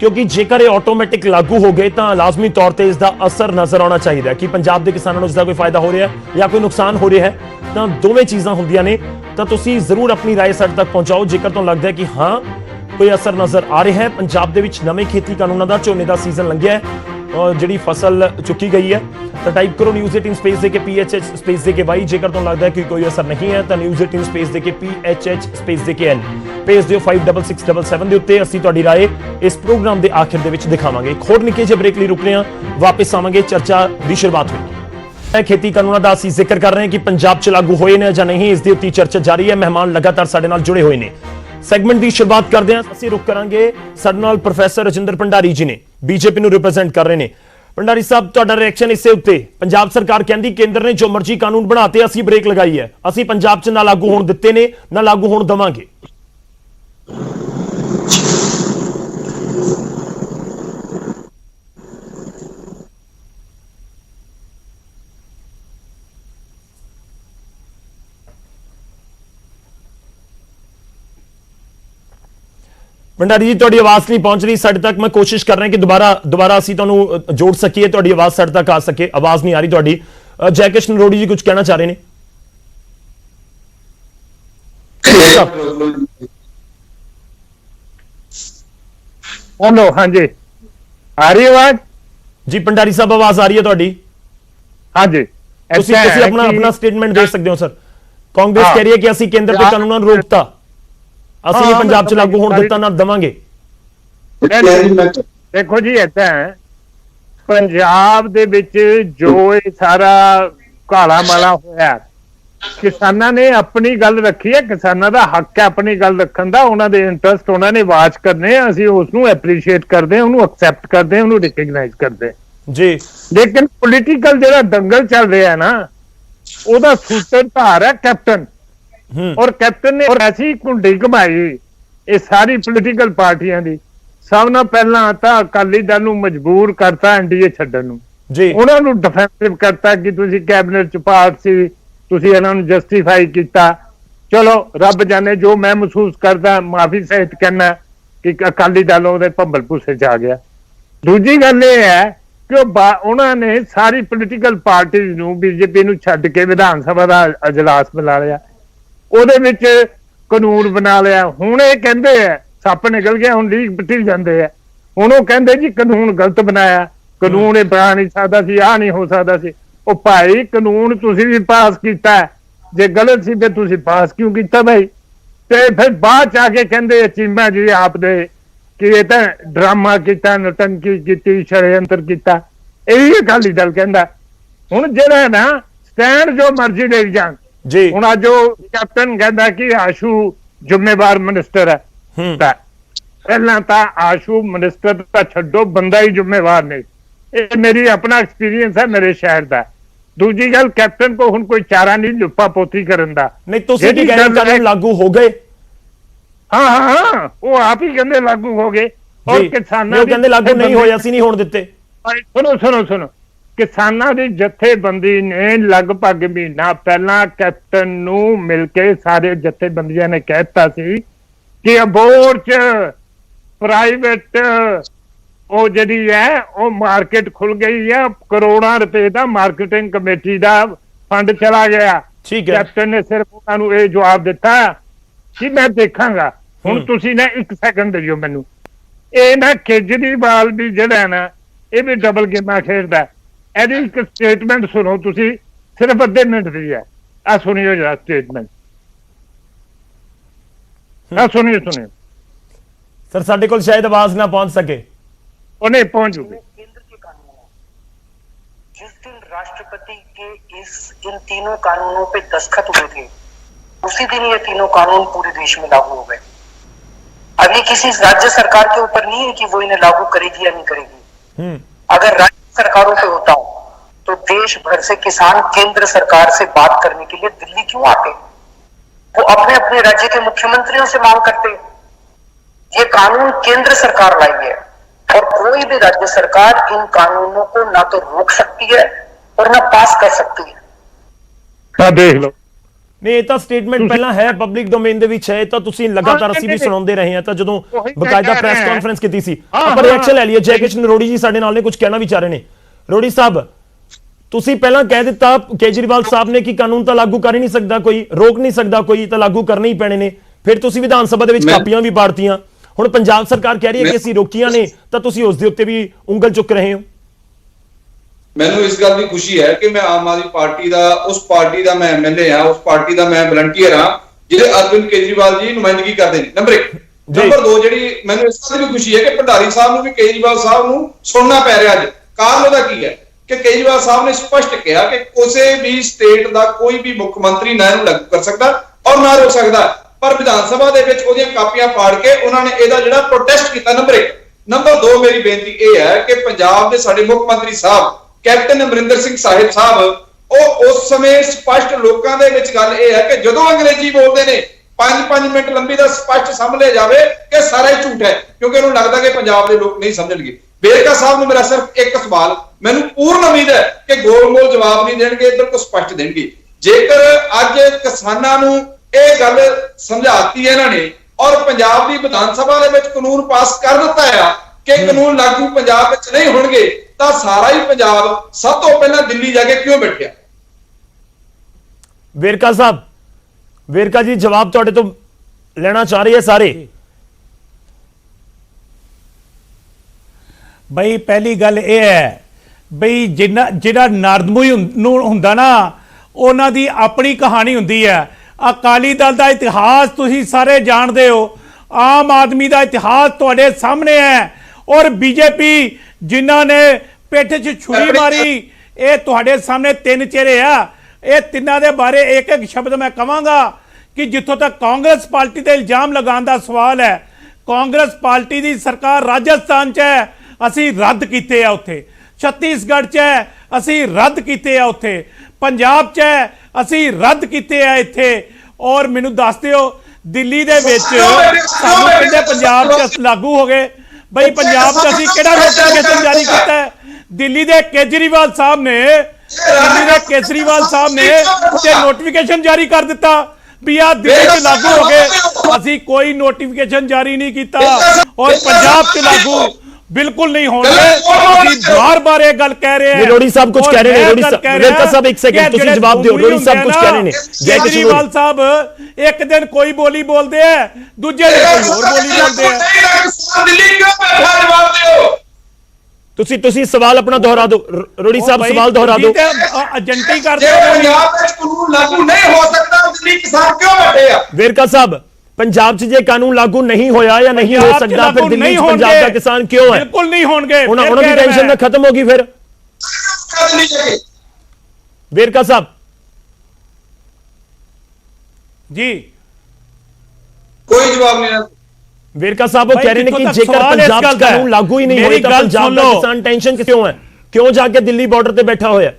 S1: ਕਿਉਂਕਿ ਜੇਕਰ ਇਹ ਆਟੋਮੈਟਿਕ ਲਾਗੂ ਹੋ ਗਏ ਤਾਂ ਲਾਜ਼ਮੀ ਤੌਰ ਤੇ ਇਸ ਦਾ ਅਸਰ ਨਜ਼ਰ ਆਉਣਾ ਚਾਹੀਦਾ ਹੈ ਕਿ ਪੰਜਾਬ ਦੇ ਕਿਸਾਨਾਂ ਨੂੰ ਇਸ ਦਾ ਕੋਈ ਫਾਇਦਾ ਹੋ ਰਿਹਾ ਹੈ ਜਾਂ ਕੋਈ ਨੁਕਸਾਨ ਹੋ ਰਿਹਾ ਹੈ ਤਾਂ ਦੋਵੇਂ ਚੀਜ਼ਾਂ ਹੁੰਦੀਆਂ ਨੇ ਤਾਂ ਤੁਸੀਂ ਜ਼ਰੂਰ ਆਪਣੀ رائے ਸਾਡੇ ਤੱਕ ਪਹੁੰਚਾਓ ਜੇਕਰ ਤੁਹਾਨੂੰ ਲੱਗਦਾ ਹੈ ਕਿ ਹਾਂ ਕੋਈ ਅਸਰ ਨਜ਼ਰ ਆ ਰਿਹਾ ਹੈ ਪੰਜਾਬ ਦੇ ਵਿੱਚ ਨਵੇਂ ਖੇਤੀ ਕਾਨੂੰਨਾਂ ਦਾ ਝੋਨੇ ਦਾ ਸੀਜ਼ਨ ਲੰਘਿਆ ਹੈ ਔਰ ਜਿਹੜੀ ਫਸਲ ਚੁੱਕੀ ਗਈ ਹੈ ਤਾਂ ਟਾਈਪ ਕਰੋ ਨਿਊਜ਼ 18 ਸਪੇਸ ਦੇ ਕੇ ਪੀਐਚਐਚ ਸਪੇਸ ਦੇ ਕੇ ਵਾਈ ਜੇਕਰ ਤੁਹਾਨੂੰ ਲੱਗਦਾ ਹੈ ਕਿ ਕੋਈ ਅਸਰ ਨਹੀਂ ਹੈ ਤਾਂ ਨਿਊਜ਼ 18 ਸਪੇਸ ਦੇ ਕੇ ਪੀਐਚਐਚ ਸਪੇਸ ਦੇ ਕੇ ਐਨ ਭੇਜ ਦਿਓ 56677 ਦੇ ਉੱਤੇ ਅਸੀਂ ਤੁਹਾਡੀ رائے ਇਸ ਪ੍ਰੋਗਰਾਮ ਦੇ ਆਖਿਰ ਦੇ ਵਿੱਚ ਦਿਖਾਵਾਂਗੇ ਇੱਕ ਹੋਰ ਨਿੱਕੇ ਜਿਹੇ ਬ੍ਰੇਕ ਲਈ ਰੁਕਨੇ ਆ ਵਾਪਸ ਆਵਾਂਗੇ ਚਰਚਾ ਦੀ ਸ਼ੁਰੂਆਤ ਹੋਏਗੀ ਇਹ ਖੇਤੀ ਕਾਨੂੰਨਾਂ ਦਾ ਅਸੀਂ ਜ਼ਿਕਰ ਕਰ ਰਹੇ ਹਾਂ ਕਿ ਪੰਜਾਬ 'ਚ ਲਾਗੂ ਹੋਏ ਨੇ ਜਾਂ ਨਹੀਂ ਇਸ ਦੀ ਉੱਤੇ ਚਰਚਾ ਜਾਰੀ ਹੈ ਮਹਿਮਾਨ ਲਗਾਤਾਰ ਸਾਡੇ ਨਾਲ ਜੁੜੇ ਹੋਏ ਨੇ ਸੈਗਮੈਂਟ ਦੀ ਸ਼ੁਰੂਆਤ ਕਰਦੇ ਹਾਂ ਅਸੀਂ ਰੁਕ ਕਰਾਂਗੇ ਸਾਡੇ ਨਾਲ ਪ੍ਰੋਫੈਸਰ ਰਜਿੰਦਰ ਭੰਡਾਰੀ ਜੀ ਨੇ ਬੀਜੇਪੀ ਨੂੰ ਰਿਪਰੈਜ਼ੈਂਟ ਕਰ ਰਹੇ ਨੇ। ਭੰਡਾਰੀ ਸਾਹਿਬ, ਤੁਹਾਡਾ ਰਿਐਕਸ਼ਨ ਇਸੇ ਉੱਤੇ। ਪੰਜਾਬ ਸਰਕਾਰ ਕਹਿੰਦੀ, ਕੇਂਦਰ ਨੇ ਜੋ ਮਰਜ਼ੀ ਕਾਨੂੰਨ ਬਣਾਤੇ, ਅਸੀਂ ਬ੍ਰੇਕ ਲਗਾਈ ਹੈ। ਅਸੀਂ ਪੰਜਾਬ 'ਚ ਨਾ ਲਾਗੂ ਹੋਣ ਦਿੱਤੇ ਨੇ, ਨਾ ਲਾਗੂ ਹੋਣ ਦਵਾਂਗੇ। ਭੰਡਾਰੀ ਜੀ ਤੁਹਾਡੀ ਆਵਾਜ਼ ਨਹੀਂ ਪਹੁੰਚ ਰਹੀ ਸਾਡੇ ਤੱਕ ਮੈਂ ਕੋਸ਼ਿਸ਼ ਕਰ ਰਿਹਾ ਕਿ ਦੁਬਾਰਾ ਦੁਬਾਰਾ ਅਸੀਂ ਤੁਹਾਨੂੰ ਜੋੜ ਸਕੀਏ ਤੁਹਾਡੀ ਆਵਾਜ਼ ਸਾਡੇ ਤੱਕ ਆ ਸਕੇ ਆਵਾਜ਼ ਨਹੀਂ ਆ ਰਹੀ ਤੁਹਾਡੀ ਜੈਕਿਸ਼ਨ ਰੋੜੀ ਜੀ ਕੁਝ ਕਹਿਣਾ ਚਾਹ ਰਹੇ ਨੇ
S6: ਹਲੋ ਹਾਂਜੀ ਆ ਰਹੀ ਆਵਾਜ਼
S1: ਜੀ ਭੰਡਾਰੀ ਸਾਹਿਬ ਆਵਾਜ਼ ਆ ਰਹੀ ਹੈ ਤੁਹਾਡੀ
S6: ਹਾਂਜੀ
S1: ਤੁਸੀਂ ਆਪਣਾ ਆਪਣਾ ਸਟੇਟਮੈਂਟ ਦੇ ਸਕਦੇ ਹੋ ਸਰ ਕਾਂਗਰਸ ਕਹਿ ਰਹੀ ਹੈ ਕਿ ਅਸੀਂ ਕੇਂਦਰ
S6: ਤੇ
S1: ਕਾਨੂੰਨਾਂ ਨੂੰ ਰੋਕਤਾ ਅਸੀਂ ਪੰਜਾਬ 'ਚ ਲਾਗੂ ਹੋਣ ਦਿੱਤਾ ਨਾ ਦਵਾਂਗੇ।
S6: ਦੇਖੋ ਜੀ ਹੈ। ਪੰਜਾਬ ਦੇ ਵਿੱਚ ਜੋ ਇਹ ਸਾਰਾ ਕਾਲਾ ਮਾਲਾ ਹੋਇਆ ਕਿਸਾਨਾਂ ਨੇ ਆਪਣੀ ਗੱਲ ਰੱਖੀ ਹੈ। ਕਿਸਾਨਾਂ ਦਾ ਹੱਕ ਹੈ ਆਪਣੀ ਗੱਲ ਰੱਖਣ ਦਾ। ਉਹਨਾਂ ਦੇ ਇੰਟਰਸਟ ਉਹਨਾਂ ਨੇ ਵਾਚ ਕਰਨੇ ਆ। ਅਸੀਂ ਉਸ ਨੂੰ ਐਪਰੀਸ਼ੀਏਟ ਕਰਦੇ ਹਾਂ ਉਹਨੂੰ ਐਕਸੈਪਟ ਕਰਦੇ ਹਾਂ ਉਹਨੂੰ ਰਿਕਗਨਾਈਜ਼ ਕਰਦੇ ਹਾਂ।
S1: ਜੀ।
S6: ਲੇਕਿਨ ਪੋਲੀਟੀਕਲ ਜਿਹੜਾ ਦੰਗਲ ਚੱਲ ਰਿਹਾ ਹੈ ਨਾ ਉਹਦਾ ਸੂਤਰਧਾਰ ਹੈ ਕੈਪਟਨ ਔਰ ਕੈਪਟਨ ਨੇ ਐਸੀ ਕੁੰਡੀ ਕਮਾਈ ਇਹ ਸਾਰੀ ਪੋਲੀਟੀਕਲ ਪਾਰਟੀਆਂ ਦੀ। ਸਭ ਨਾਲ ਪਹਿਲਾਂ ਤਾਂ ਅਕਾਲੀ ਦਲ ਨੂੰ ਮਜਬੂਰ ਕਰਤਾ ਐਨਡੀਏ ਛੱਡਣ ਨੂੰ।
S1: ਜੀ।
S6: ਉਹਨਾਂ ਨੂੰ ਡਿਫੈਂਸਿਵ ਕਰਤਾ ਕਿ ਤੁਸੀਂ ਕੈਬਨਿਟ ਚ ਪਾਰਟ ਸੀ ਤੁਸੀਂ ਇਹਨਾਂ ਨੂੰ ਜਸਟੀਫਾਈ ਕੀਤਾ। ਚਲੋ ਰੱਬ ਜਾਣੇ ਜੋ ਮੈਂ ਮਹਿਸੂਸ ਕਰਦਾ ਮਾਫੀ ਸਹਿਤ ਕਹਿਣਾ ਕਿ ਅਕਾਲੀ ਦਲ ਉਹਦੇ ਭੰਬਲ ਭੂਸੇ ਚ ਆ ਗਿਆ। ਦੂਜੀ ਗੱਲ ਇਹ ਹੈ ਕਿ ਉਹਨਾਂ ਨੇ ਸਾਰੀ ਪੋਲੀਟੀਕਲ ਪਾਰਟੀਆਂ ਨੂੰ ਬੀਜੇਪੀ ਨੂੰ ਛੱਡ ਕੇ ਵਿਧਾਨ ਸਭਾ ਦਾ ਅਜਲਾਸ ਬੁਲਾ ਲਿਆ। ਉਹਦੇ ਵਿੱਚ ਕਾਨੂੰਨ ਬਣਾ ਲਿਆ। ਹੁਣ ਇਹ ਕਹਿੰਦੇ ਆ, ਸੱਪ ਨਿਕਲ ਗਿਆ, ਹੁਣ ਲੀਕ ਪਿੱਟੀ ਜਾਂਦੇ ਆ। ਹੁਣ ਉਹ ਕਹਿੰਦੇ ਜੀ ਕਾਨੂੰਨ ਗਲਤ ਬਣਾਇਆ। ਕਾਨੂੰਨ ਇਹ ਬਣਾ ਨਹੀਂ ਸਕਦਾ ਸੀ, ਆਹ ਨਹੀਂ ਹੋ ਸਕਦਾ ਸੀ। ਉਹ ਭਾਈ, ਕਾਨੂੰਨ ਤੁਸੀਂ ਵੀ ਪਾਸ ਕੀਤਾ ਜੇ ਗਲਤ ਸੀ ਤੇ ਤੁਸੀਂ ਪਾਸ ਕਿਉਂ ਕੀਤਾ ਭਾਈ ਤੇ ਫਿਰ ਬਾਅਦ ਚ ਆ ਕੇ ਕਹਿੰਦੇ ਚੀਮਾ ਜੀ ਆਪ ਦੇ ਕਿ ਇਹ ਤਾਂ ਡਰਾਮਾ ਕੀਤਾ, ਨਟੰਕੀ ਕੀਤੀ ਸ਼ਰਯੰਤਰ ਕੀਤਾ। ਇਹ ਵੀ ਅਕਾਲੀ ਦਲ ਕਹਿੰਦਾ। ਹੁਣ ਜਿਹੜਾ ਨਾ, ਸਟੈਂਡ ਜੋ ਮਰਜ਼ੀ ਲੈ ਜਾਣ।
S1: ਜੀ।
S6: ਹੁਣ ਅੱਜ ਉਹ ਕੈਪਟਨ ਕਹਿੰਦਾ ਕਿ ਆਸ਼ੂ ਜ਼ਿੰਮੇਵਾਰ ਮਿਨਿਸਟਰ ਹੈ। ਤਾਂ ਪਹਿਲਾਂ ਤਾਂ ਆਸ਼ੂ ਮਿਨਿਸਟਰ ਤਾਂ ਛੱਡੋ ਬੰਦਾ ਹੀ ਜ਼ਿੰਮੇਵਾਰ ਨਹੀਂ। ਇਹ ਮੇਰੀ ਆਪਣਾ ਐਕਸਪੀਰੀਅੰਸ ਹੈ ਮੇਰੇ ਸ਼ਹਿਰ ਦਾ। ਦੂਜੀ ਗੱਲ ਕੈਪਟਨ ਕੋ ਹੁਣ ਕੋਈ ਚਾਰਾ ਨਹੀਂ ਲੁੱਪਾ ਪੋਤੀ ਕਰਨ ਦਾ।
S1: ਨਹੀਂ ਤੁਸੀਂ
S6: ਜਿਹੜੀ
S1: ਕਹਿੰਦੇ ਕਾਨੂੰਨ ਲਾਗੂ ਹੋ ਗਏ?
S6: ਹਾਂ ਹਾਂ ਉਹ ਆਪ ਹੀ ਕਹਿੰਦੇ ਲਾਗੂ ਹੋ ਗਏ। ਔਰ ਕਿਸਾਨਾਂ
S1: ਉਹ ਕਹਿੰਦੇ ਲਾਗੂ ਨਹੀਂ ਹੋਏ ਅਸੀਂ ਨਹੀਂ ਹੋਣ ਦਿੱਤੇ।
S6: ਸੁਣੋ ਸੁਣੋ ਸੁਣੋ। ਕਿਸਾਨਾਂ ਦੀ ਜਥੇਬੰਦੀ ਨੇ ਲਗਭਗ ਮਹੀਨਾ ਪਹਿਲਾਂ ਕੈਪਟਨ ਨੂੰ ਮਿਲ ਕੇ ਸਾਰੇ ਜਥੇਬੰਦੀਆਂ ਨੇ ਕਹਿਤਾ ਸੀ ਕਿ ਅਬੋਰ ਚ ਪ੍ਰਾਈਵੇਟ ਉਹ ਜਿਹੜੀ ਹੈ ਉਹ ਮਾਰਕੀਟ ਖੁੱਲ ਗਈ ਹੈ। ਕਰੋੜਾਂ ਰੁਪਏ ਦਾ ਮਾਰਕੀਟਿੰਗ ਕਮੇਟੀ ਦਾ ਫੰਡ ਚਲਾ ਗਿਆ।
S1: ਠੀਕ ਹੈ।
S6: ਕੈਪਟਨ ਨੇ ਸਿਰਫ ਉਹਨਾਂ ਨੂੰ ਇਹ ਜਵਾਬ ਦਿੱਤਾ ਕਿ ਮੈਂ ਦੇਖਾਂਗਾ। ਹੁਣ। ਤੁਸੀਂ ਨਾ ਇੱਕ ਸੈਕਿੰਡ ਦਿਓ ਮੈਨੂੰ। ਇਹ ਨਾ ਕੇਜਰੀਵਾਲ ਵੀ ਜਿਹੜਾ ਨਾ ਇਹ ਵੀ ਡਬਲ ਗੇਮਾਂ ਖੇਡਦਾ। ਇਹਦੀ ਇੱਕ ਸਟੇਟਮੈਂਟ ਸੁਣੋ ਤੁਸੀਂ ਸਿਰਫ ਅੱਧੇ ਮਿੰਟ ਦੀ ਹੈ ਆ ਸੁਣਿਓ ਜਰਾ ਸਟੇਟਮੈਂਟ ਆ ਸੁਣਿਓ ਸੁਣਿਓ
S1: ਸਰ ਸਾਡੇ ਕੋਲ ਸ਼ਾਇਦ ਆਵਾਜ਼ ਨਾ ਪਹੁੰਚ ਸਕੇ
S6: ਉਹਨੇ ਪਹੁੰਚੂਗੀ
S7: केंद्र के कानून है जिस दिन राष्ट्रपति के इस इन तीनों कानूनों पे दस्तखत हुए थे उसी दिन ये तीनों कानून पूरे देश में लागू हो गए अब ये किसी राज्य सरकार के ऊपर नहीं है कि वो इन्हें लागू करेगी या नहीं करेगी
S1: ਹੂੰ
S7: अगर राज्य सरकारों से होता हो। तो देश भर से किसान केंद्र सरकार से बात करने के लिए दिल्ली क्यों आते वो अपने अपने राज्य के मुख्यमंत्रियों से मांग करते ये कानून केंद्र सरकार लाई है और कोई भी राज्य सरकार इन कानूनों को ना तो रोक सकती है और ना पास कर सकती है,
S6: हाँ, देख लो।
S1: ਨਹੀਂ ਇਹ ਤਾਂ ਸਟੇਟਮੈਂਟ ਪਹਿਲਾਂ ਹੈ ਪਬਲਿਕ ਡੋਮੇਨ ਦੇ ਵਿੱਚ ਹੈ ਇਹ ਤਾਂ ਤੁਸੀਂ ਲਗਾਤਾਰ ਅਸੀਂ ਵੀ। ਸੁਣਾਉਂਦੇ ਰਹੇ ਹਾਂ ਤਾਂ ਜਦੋਂ ਬਕਾਇਦਾ ਪ੍ਰੈਸ। ਕਾਨਫਰੰਸ ਕੀਤੀ ਸੀ ਆਪਾਂ
S6: ਹਾਂ,
S1: ਰਿਐਕਸ਼ਨ ਲੈ ਲਈਏ ਜੈ
S6: ਹਾਂ।
S1: ਕਿਸ਼ਨ ਰੋੜੀ ਜੀ ਸਾਡੇ ਨਾਲ ਨੇ ਕੁਝ ਕਹਿਣਾ ਵੀ ਚਾਹ ਰਹੇ ਨੇ ਰੋੜੀ ਸਾਹਿਬ ਤੁਸੀਂ ਪਹਿਲਾਂ ਕਹਿ ਦਿੱਤਾ ਕੇਜਰੀਵਾਲ ਸਾਹਿਬ ਨੇ ਕਿ ਕਾਨੂੰਨ ਤਾਂ ਲਾਗੂ ਕਰ ਹੀ ਨਹੀਂ ਸਕਦਾ ਕੋਈ ਰੋਕ ਨਹੀਂ ਸਕਦਾ ਕੋਈ ਤਾਂ ਲਾਗੂ ਕਰਨੇ ਹੀ ਪੈਣੇ ਨੇ ਫਿਰ ਤੁਸੀਂ ਵਿਧਾਨ ਸਭਾ ਦੇ ਵਿੱਚ ਕਾਪੀਆਂ ਵੀ ਪਾੜਤੀਆਂ ਹੁਣ ਪੰਜਾਬ ਸਰਕਾਰ ਕਹਿ ਰਹੀ ਹੈ ਕਿ ਅਸੀਂ ਰੋਕੀਆਂ ਨੇ ਤਾਂ ਤੁਸੀਂ ਉਸ ਦੇ ਉੱਤੇ ਵੀ ਉਂਗਲ ਚੁੱਕ ਰਹੇ ਹੋ
S4: ਮੈਨੂੰ ਇਸ ਗੱਲ ਦੀ ਖੁਸ਼ੀ ਹੈ ਕਿ ਮੈਂ ਆਮ ਆਦਮੀ ਪਾਰਟੀ ਦਾ ਉਸ ਪਾਰਟੀ ਦਾ ਮੈਂ ਐਮਐਲਏ ਹਾਂ ਉਸ ਪਾਰਟੀ ਦਾ ਮੈਂ ਵਲੰਟੀਅਰ ਹਾਂ ਜਿਹੜੇ ਅਰਵਿੰਦ ਕੇਜਰੀਵਾਲ ਜੀ ਨੁਮਾਇੰਦਗੀ ਕਰਦੇ ਨੇ। ਨੰਬਰ 1
S1: ਜੀ।
S4: ਨੰਬਰ 2 ਜਿਹੜੀ ਮੈਨੂੰ ਇਸ ਗੱਲ ਦੀ ਵੀ ਖੁਸ਼ੀ ਹੈ ਕਿ ਭੰਡਾਰੀ ਸਾਹਿਬ ਨੂੰ ਵੀ ਕੇਜਰੀਵਾਲ ਸਾਹਿਬ ਨੂੰ ਸੁਣਨਾ ਪੈ ਰਿਹਾ ਅੱਜ। ਕਾਰਨ ਉਹਦਾ ਕੀ ਹੈ? ਕਿ ਕੇਜਰੀਵਾਲ ਸਾਹਿਬ ਨੇ ਸਪਸ਼ਟ ਕਿਹਾ ਕਿ ਕਿਸੇ ਵੀ ਸਟੇਟ ਦਾ ਕੋਈ ਵੀ ਮੁੱਖ ਮੰਤਰੀ ਨਾ ਇਹਨੂੰ ਲਾਗੂ ਕਰ ਸਕਦਾ ਔਰ ਨਾ ਰੋਕ ਸਕਦਾ। ਪਰ ਵਿਧਾਨ ਸਭਾ ਦੇ ਵਿੱਚ ਉਹਦੀਆਂ ਕਾਪੀਆਂ ਪਾੜ ਕੇ ਉਹਨਾਂ ਨੇ ਇਹਦਾ ਜਿਹੜਾ ਪ੍ਰੋਟੈਸਟ ਕੀਤਾ। ਨੰਬਰ 1 ਨੰਬਰ 2 ਮੇਰੀ ਬੇਨਤੀ ਇਹ ਹੈ ਕਿ ਪੰਜਾਬ ਦੇ ਸਾਡੇ ਮੁੱਖ ਮੰਤਰੀ ਸਾਹਿਬ ਕੈਪਟਨ ਅਮਰਿੰਦਰ ਸਿੰਘ ਸਾਹਿਬ ਸਾਹਿਬ ਉਹ ਉਸ ਸਮੇਂ ਸਪਸ਼ਟ ਲੋਕਾਂ ਦੇ ਵਿੱਚ ਗੱਲ ਇਹ ਹੈ ਕਿ ਜਦੋਂ ਅੰਗਰੇਜ਼ੀ ਬੋਲਦੇ ਨੇ 5-5 ਮਿੰਟ ਲੰਬੀ ਦਾ ਸਪਸ਼ਟ ਸਮਝ ਲਿਆ ਜਾਵੇ ਕਿ ਸਾਰਾ ਹੀ ਝੂਠ ਹੈ ਕਿਉਂਕਿ ਉਹਨੂੰ ਲੱਗਦਾ ਕਿ ਪੰਜਾਬ ਦੇ ਲੋਕ ਨਹੀਂ ਸਮਝਣਗੇ। ਬੇਰਕਾ ਸਾਹਿਬ ਨੂੰ ਮੇਰਾ ਸਿਰਫ ਇੱਕ ਸਵਾਲ ਮੈਨੂੰ ਪੂਰਨ ਉਮੀਦ ਹੈ ਕਿ ਗੋਲ-ਮੋਲ ਜਵਾਬ ਨਹੀਂ ਦੇਣਗੇ ਇਧਰ ਕੋ ਸਪਸ਼ਟ ਦੇਣਗੇ। ਜੇਕਰ ਅੱਜ ਕਿਸਾਨਾਂ ਨੂੰ ਇਹ ਗੱਲ ਸਮਝਾਤੀ ਹੈ ਇਹਨਾਂ ਨੇ ਔਰ ਪੰਜਾਬ ਦੀ ਵਿਧਾਨ ਸਭਾ ਦੇ ਵਿੱਚ ਕਾਨੂੰਨ ਪਾਸ ਕਰ ਦਿੱਤਾ ਆ ਕਿ ਕਾਨੂੰਨ ਲਾਗੂ ਪੰਜਾਬ ਵਿੱਚ ਨਹੀਂ ਹੋਣਗੇ ਤਾਂ ਸਾਰਾ ਹੀ ਪੰਜਾਬ ਸਭ ਤੋਂ ਪਹਿਲਾਂ ਦਿੱਲੀ ਜਾ ਕੇ ਕਿਉਂ ਬੈਠਿਆ?
S1: ਵੇਰਕਾ ਸਾਹਿਬ ਵੇਰਕਾ ਜੀ ਜਵਾਬ ਤੁਹਾਡੇ ਤੋਂ ਲੈਣਾ ਚਾਹ ਰਹੇ ਹੈ ਸਾਰੇ।
S3: ਬਈ ਪਹਿਲੀ ਗੱਲ ਇਹ ਹੈ ਬਈ ਜਿੰਨਾ ਜਿਹੜਾ ਨਰਦਮੂਈ ਨੂੰ ਹੁੰਦਾ ਨਾ ਉਹਨਾਂ ਦੀ ਆਪਣੀ ਕਹਾਣੀ ਹੁੰਦੀ ਹੈ। ਅਕਾਲੀ ਦਲ ਦਾ ਇਤਿਹਾਸ ਤੁਸੀਂ ਸਾਰੇ ਜਾਣਦੇ ਹੋ। ਆਮ ਆਦਮੀ ਦਾ ਇਤਿਹਾਸ ਤੁਹਾਡੇ ਸਾਹਮਣੇ ਹੈ। ਔਰ ਬੀਜੇਪੀ ਜਿਨ੍ਹਾਂ ਨੇ ਪਿੱਠ 'ਚ ਛੁਰੀ ਮਾਰੀ। ਇਹ ਤੁਹਾਡੇ ਸਾਹਮਣੇ ਤਿੰਨ ਚਿਹਰੇ ਆ। ਇਹ ਤਿੰਨਾਂ ਦੇ ਬਾਰੇ ਇੱਕ ਇੱਕ ਸ਼ਬਦ ਮੈਂ ਕਵਾਂਗਾ ਕਿ ਜਿੱਥੋਂ ਤੱਕ ਕਾਂਗਰਸ ਪਾਰਟੀ ਤੇ ਇਲਜ਼ਾਮ ਲਗਾਉਣ ਦਾ ਸਵਾਲ ਹੈ ਕਾਂਗਰਸ ਪਾਰਟੀ ਦੀ ਸਰਕਾਰ ਰਾਜਸਥਾਨ 'ਚ ਹੈ ਅਸੀਂ ਰੱਦ ਕੀਤੇ ਆ ਉੱਥੇ। ਛੱਤੀਸਗੜ੍ਹ 'ਚ ਹੈ ਅਸੀਂ ਰੱਦ ਕੀਤੇ ਆ ਉੱਥੇ। ਪੰਜਾਬ 'ਚ ਹੈ ਅਸੀਂ ਰੱਦ ਕੀਤੇ ਆ ਇੱਥੇ। ਔਰ ਮੈਨੂੰ ਦੱਸ ਦਿਓ ਦਿੱਲੀ ਦੇ ਵਿੱਚ ਪੰਜਾਬ 'ਚ ਲਾਗੂ ਹੋ ਗਏ। ਬਈ ਪੰਜਾਬ 'ਚ ਅਸੀਂ ਕਿਹੜਾ ਨੋਟੀਫਿਕੇਸ਼ਨ ਜਾਰੀ ਕੀਤਾ ਹੈ? ਦਿੱਲੀ ਦੇ ਕੇਜਰੀਵਾਲ ਸਾਹਿਬ ਨੇ ਦਿੱਲੀ ਦੇ ਕੇਜਰੀਵਾਲ ਸਾਹਿਬ ਨੇ ਤੇ ਨੋਟੀਫਿਕੇਸ਼ਨ ਜਾਰੀ ਕਰ ਦਿੱਤਾ ਵੀ ਆ ਦਿੱਲੀ 'ਚ ਲਾਗੂ ਹੋ ਗਏ। ਅਸੀਂ ਕੋਈ ਨੋਟੀਫਿਕੇਸ਼ਨ ਜਾਰੀ ਨਹੀਂ ਕੀਤਾ। ਔਰ ਪੰਜਾਬ 'ਚ ਲਾਗੂ ਬਿਲਕੁਲ ਨਹੀਂ ਹੋਣਗੇ ਅਸੀਂ ਬਾਰ-ਬਾਰ ਇਹ ਗੱਲ ਕਹਿ ਰਹੇ ਹਾਂ
S1: ਨਹੀਂ, ਰੋੜੀ ਸਾਹਿਬ ਕੁਛ
S3: ਔਰ
S1: ਕਹਿ ਰਹੇ ਨੇ,
S3: ਮੈਂ
S1: ਰੋੜੀ
S3: ਗੱਲ
S1: ਸਾਹਿਬ-
S3: ਕਹਿ ਰਿਹਾ
S1: ਵਿਵੇਕ ਸਾਹਿਬ ਇੱਕ second,
S3: ਕਿ
S1: ਤੁਸੀਂ
S3: ਜਿਹੜੇ
S1: ਜਵਾਬ ਦਿਓ,
S3: ਦੋਗਲੀ
S1: ਰੋੜੀ ਸਾਹਿਬ
S3: ਹੁੰਦੇ
S1: ਕੁਛ
S3: ਆ
S1: ਕਹਿ ਰਹੇ ਨੇ।
S3: ਨਾ,
S1: ਜੈ ਕਿਸ਼ਨ
S3: ਕੇਜਰੀਵਾਲ ਸਾਹਿਬ ਇੱਕ ਦਿਨ ਕੋਈ ਬੋਲੀ ਬੋਲਦੇ ਆ ਦੂਜੇ ਦਿਨ ਕੋਈ ਹੋਰ ਬੋਲੀ ਬੋਲਦੇ ਆ
S4: ਦਿੱਲੀ ਕਿਉਂ ਬੈਠਾ ਜਵਾਬ ਦਿਓ
S1: ਤੁਸੀਂ ਤੁਸੀਂ ਸਵਾਲ ਆਪਣਾ ਦੁਹਰਾ ਦਿਓ ਰ- ਰੋੜੀ ਸਾਹਿਬ
S3: ਉਹ ਬਈ
S1: ਸਵਾਲ ਦੁਹਰਾ ਦਿਓ
S3: ਦਿੱਲੀ ਤੇ, ਅ, ਏਜੰਟੀ ਕਰਦੇ
S4: ਜੇ
S3: ਹੋ
S4: ਪੰਜਾਬ ਵਿੱਚ ਕਾਨੂੰਨ ਲਾਗੂ ਨਹੀਂ ਹੋ ਸਕਦਾ ਦਿੱਲੀ ਕਿਸਾਨ ਕਿਉਂ ਬੈਠੇ ਆ
S1: ਵੇਰਕਾ ਸਾਹਿਬ ਪੰਜਾਬ 'ਚ ਜੇ ਕਾਨੂੰਨ ਲਾਗੂ ਨਹੀਂ ਹੋਇਆ ਜਾਂ ਨਹੀਂ ਹੋ ਸਕਦਾ ਫਿਰ ਦਿੱਲੀ
S3: ਨਹੀਂ
S1: 'ਚ ਪੰਜਾਬ। ਦਾ ਕਿਸਾਨ ਕਿਉਂ ਹੈ
S3: ਬਿਲਕੁਲ ਨਹੀਂ ਹੋਣਗੇ
S1: ਉਹਨਾਂ ਉਹਨਾਂ ਦੀ ਟੈਨਸ਼ਨ ਤਾਂ
S3: ਮੈਂ।
S1: ਖਤਮ ਹੋ ਗਈ ਫਿਰ ਵੇਰਕਾ ਸਾਹਿਬ
S3: ਜੀ
S4: ਕੋਈ ਜਵਾਬ ਨਹੀਂ
S1: ਵੇਰਕਾ ਸਾਹਿਬ ਉਹ ਕਹਿ ਰਹੇ ਨੇ ਕਿ ਜੇਕਰ ਪੰਜਾਬ
S3: ਦਾ
S1: ਕਾਨੂੰਨ ਲਾਗੂ ਹੀ ਨਹੀਂ ਹੋਏ
S3: ਮੇਰੀ
S1: ਤਾਂ ਪੰਜਾਬ ਦਾ। ਕਿਸਾਨ ਟੈਨਸ਼ਨ ਕਿਉਂ ਹੈ ਕਿਉਂ ਜਾ ਕੇ ਦਿੱਲੀ ਬਾਰਡਰ ਤੇ ਬੈਠਾ ਹੋਇਆ?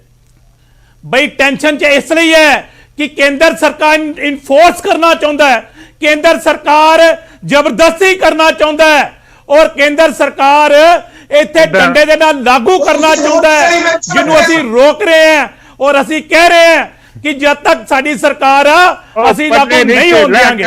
S3: ਬਈ ਟੈਨਸ਼ਨ ਚ ਇਸ ਲਈ ਹੈ ਕਿ ਕੇਂਦਰ ਸਰਕਾਰ ਇਨਫੋਰਸ ਕਰਨਾ ਚਾਹੁੰਦਾ ਹੈ ਕੇਂਦਰ ਸਰਕਾਰ ਜ਼ਬਰਦਸਤੀ ਕਰਨਾ ਚਾਹੁੰਦਾ ਹੈ ਔਰ ਕੇਂਦਰ ਸਰਕਾਰ ਇੱਥੇ ਡੰਡੇ ਦੇ ਨਾਲ ਲਾਗੂ ਕਰਨਾ ਚਾਹੁੰਦਾ ਹੈ ਜਿਹਨੂੰ ਅਸੀਂ ਰੋਕ ਰਹੇ ਹਾਂ ਔਰ ਅਸੀਂ ਕਹਿ ਰਹੇ ਹਾਂ ਕਿ ਜਦ ਤੱਕ ਸਾਡੀ ਸਰਕਾਰ ਆ ਅਸੀਂ ਲਾਗੂ ਨਹੀਂ ਹੋਣ ਦਿਆਂਗੇ।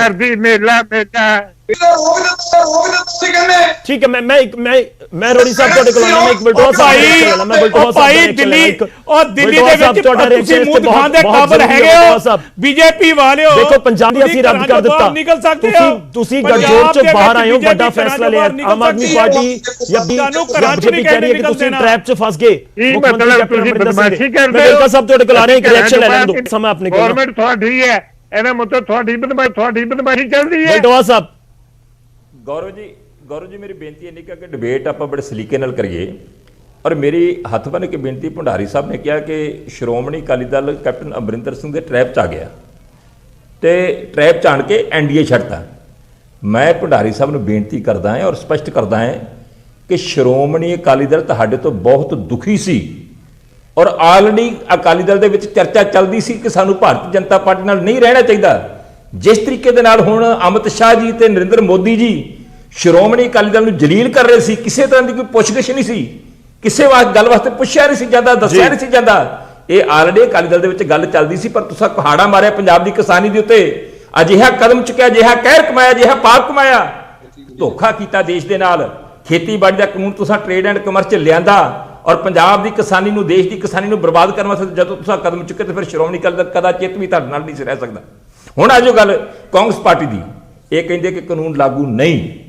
S1: ਠੀਕ ਹੈ ਮੈਂ ਮੈਂ ਇੱਕ ਮੈਂ ਮੈਂ ਰੋੜੀ ਸਾਹਿਬ ਤੁਹਾਡੇ ਕੋਲ ਆਉਣਾ ਮੈਂ ਇੱਕ ਬਲਟੋਆ
S3: ਉਹ
S1: ਸਾਹਿਬ ਮੈਂ ਬਲਟੋਆ ਸਾਹਿਬ
S3: ਭਾਈ ਦਿੱਲੀ ਉਹ ਦਿੱਲੀ
S1: ਬਲਟੋਆ
S3: ਦੇ ਵਿੱਚ
S1: ਤੁਹਾਡਾ
S3: ਤੁਸੀਂ ਮੂੰਹ ਦਿਖਾਉਣ ਦੇ ਕਾਬਲ ਹੈਗੇ
S1: ਹੈ,
S3: ਹੋ
S1: ਬਲਟੋਆ।
S3: ਬੀਜੇਪੀ ਵਾਲਿਓ
S1: ਦੇਖੋ ਪੰਜਾਬ ਦੀ ਅਸੀਂ ਰੱਦ ਕਰ ਦਿੱਤਾ
S3: ਨਿਕਲ ਸਕਦੇ
S1: ਤੁਸੀਂ
S3: ਹੋ
S1: ਤੁਸੀਂ ਗੱਜੋੜ ਚੋਂ ਬਾਹਰ ਆਏ ਹੋ ਵੱਡਾ ਫੈਸਲਾ ਲਿਆ ਆਮ ਆਦਮੀ
S3: ਹੈ।
S1: ਪਾਰਟੀ ਜਾਂ ਬੀਜੇਪੀ ਕਹਿ ਰਹੀ ਹੈ ਕਿ ਤੁਸੀਂ। ਟ੍ਰੈਪ 'ਚ ਫਸ ਗਏ
S6: ਕੀ
S1: ਮੁੱਖ ਮੰਤਰੀ
S6: ਮਤਲਬ ਤੁਸੀਂ ਬਦਮਾਸ਼ੀ। ਕਰਦੇ
S1: ਮੈਂ ਬਿਲਕੁਲ ਸਾਹਿਬ ਤੁਹਾਡੇ ਕੋਲ ਆ ਰਹੇ ਇੱਕ ਰਿਐਕਸ਼ਨ ਲੈ ਲੈਣ ਦਿਓ ਸਮਾਂ ਆਪਣੇ ਕੋਲ
S6: ਗਵਰਨਮੈਂਟ ਤੁਹਾਡੀ ਹੈ ਇਹਦਾ ਮਤਲਬ ਤੁਹਾਡੀ ਬਦਮਾਸ਼ੀ ਤੁਹਾਡੀ ਬਦਮਾਸ਼ੀ ਚੱਲਦੀ ਹੈ
S1: ਬਲਟੋਆ ਸਾਹਿਬ
S5: ਗੌਰਵ ਜੀ ਗੌਰਵ ਜੀ, ਮੇਰੀ ਬੇਨਤੀ ਇੰਨੀ ਕਿ ਕਿ ਡਿਬੇਟ ਆਪਾਂ ਬੜੇ ਸਲੀਕੇ ਨਾਲ ਕਰੀਏ। ਔਰ ਮੇਰੀ ਹੱਥ ਬੰਨ੍ਹ ਕੇ ਬੇਨਤੀ ਭੰਡਾਰੀ ਸਾਹਿਬ ਨੇ ਕਿਹਾ ਕਿ ਸ਼੍ਰੋਮਣੀ ਅਕਾਲੀ ਦਲ ਕੈਪਟਨ ਅਮਰਿੰਦਰ ਸਿੰਘ ਦੇ ਟ੍ਰੈਪ 'ਚ ਆ ਗਿਆ। ਤੇ ਟ੍ਰੈਪ 'ਚ ਆਣ ਕੇ ਐਨਡੀਏ ਛੱਡਤਾ। ਮੈਂ ਭੰਡਾਰੀ ਸਾਹਿਬ ਨੂੰ ਬੇਨਤੀ ਕਰਦਾ ਹਾਂ ਔਰ ਸਪਸ਼ਟ ਕਰਦਾ ਹਾਂ ਕਿ ਸ਼੍ਰੋਮਣੀ ਅਕਾਲੀ ਦਲ ਤੁਹਾਡੇ ਤੋਂ ਬਹੁਤ ਦੁਖੀ ਸੀ। ਔਰ ਆਲਰੇਡੀ ਅਕਾਲੀ ਦਲ ਦੇ ਵਿੱਚ ਚਰਚਾ ਚੱਲਦੀ ਸੀ ਕਿ ਸਾਨੂੰ ਭਾਰਤੀ ਜਨਤਾ ਪਾਰਟੀ ਨਾਲ ਨਹੀਂ ਰਹਿਣਾ ਚਾਹੀਦਾ। ਜਿਸ ਤਰੀਕੇ ਦੇ ਨਾਲ ਹੁਣ ਅਮਿਤ ਸ਼ਾਹ ਜੀ ਤੇ ਨਰਿੰਦਰ ਮੋਦੀ ਜੀ ਸ਼੍ਰੋਮਣੀ ਅਕਾਲੀ ਦਲ ਨੂੰ ਜਲੀਲ ਕਰ ਰਹੇ ਸੀ ਕਿਸੇ ਤਰ੍ਹਾਂ ਦੀ ਕੋਈ ਪੁੱਛਗਿੱਛ ਨਹੀਂ ਸੀ। ਕਿਸੇ ਵਾਸਤੇ ਗੱਲ ਵਾਸਤੇ ਪੁੱਛਿਆ ਨਹੀਂ ਸੀ ਜਾਂਦਾ ਦੱਸਿਆ ਨਹੀਂ ਸੀ ਜਾਂਦਾ। ਇਹ ਆਲਰੇਡੀ ਅਕਾਲੀ ਦਲ ਦੇ ਵਿੱਚ ਗੱਲ ਚੱਲਦੀ ਸੀ ਪਰ ਤੁਸੀਂ ਕੁਹਾੜਾ ਮਾਰਿਆ ਪੰਜਾਬ ਦੀ ਕਿਸਾਨੀ ਦੇ ਉੱਤੇ। ਅਜਿਹਾ ਕਦਮ ਚੁੱਕਿਆ ਅਜਿਹਾ ਕਹਿਰ ਕਮਾਇਆ ਅਜਿਹਾ ਪਾਪ ਕਮਾਇਆ। ਧੋਖਾ ਕੀਤਾ ਦੇਸ਼ ਦੇ ਨਾਲ। ਖੇਤੀਬਾੜੀ ਦਾ ਕਾਨੂੰਨ ਤੁਸੀਂ ਟ੍ਰੇਡ ਐਂਡ ਕਮਰਸ ਚ ਲਿਆਂਦਾ ਔਰ ਪੰਜਾਬ ਦੀ ਕਿਸਾਨੀ ਨੂੰ ਦੇਸ਼ ਦੀ ਕਿਸਾਨੀ ਨੂੰ ਬਰਬਾਦ ਕਰਨ ਵਾਸਤੇ ਜਦੋਂ ਤੁਸੀਂ ਕਦਮ ਚੁੱਕੇ ਤੇ ਫਿਰ ਸ਼੍ਰੋਮਣੀ ਅਕਾਲੀ ਦਲ ਕਦਾ ਚਿੱਤ ਵੀ ਤੁਹਾਡੇ ਨਾਲ ਨਹੀਂ ਰਹਿ ਸਕਦਾ। ਹੁਣ ਆ ਜੋ ਗੱਲ ਕਾਂਗਰਸ ਪਾਰਟੀ ਦੀ। ਇਹ ਕਹਿੰਦੇ ਕਿ ਕਾਨੂੰਨ ਲਾਗੂ ਨਹੀਂ।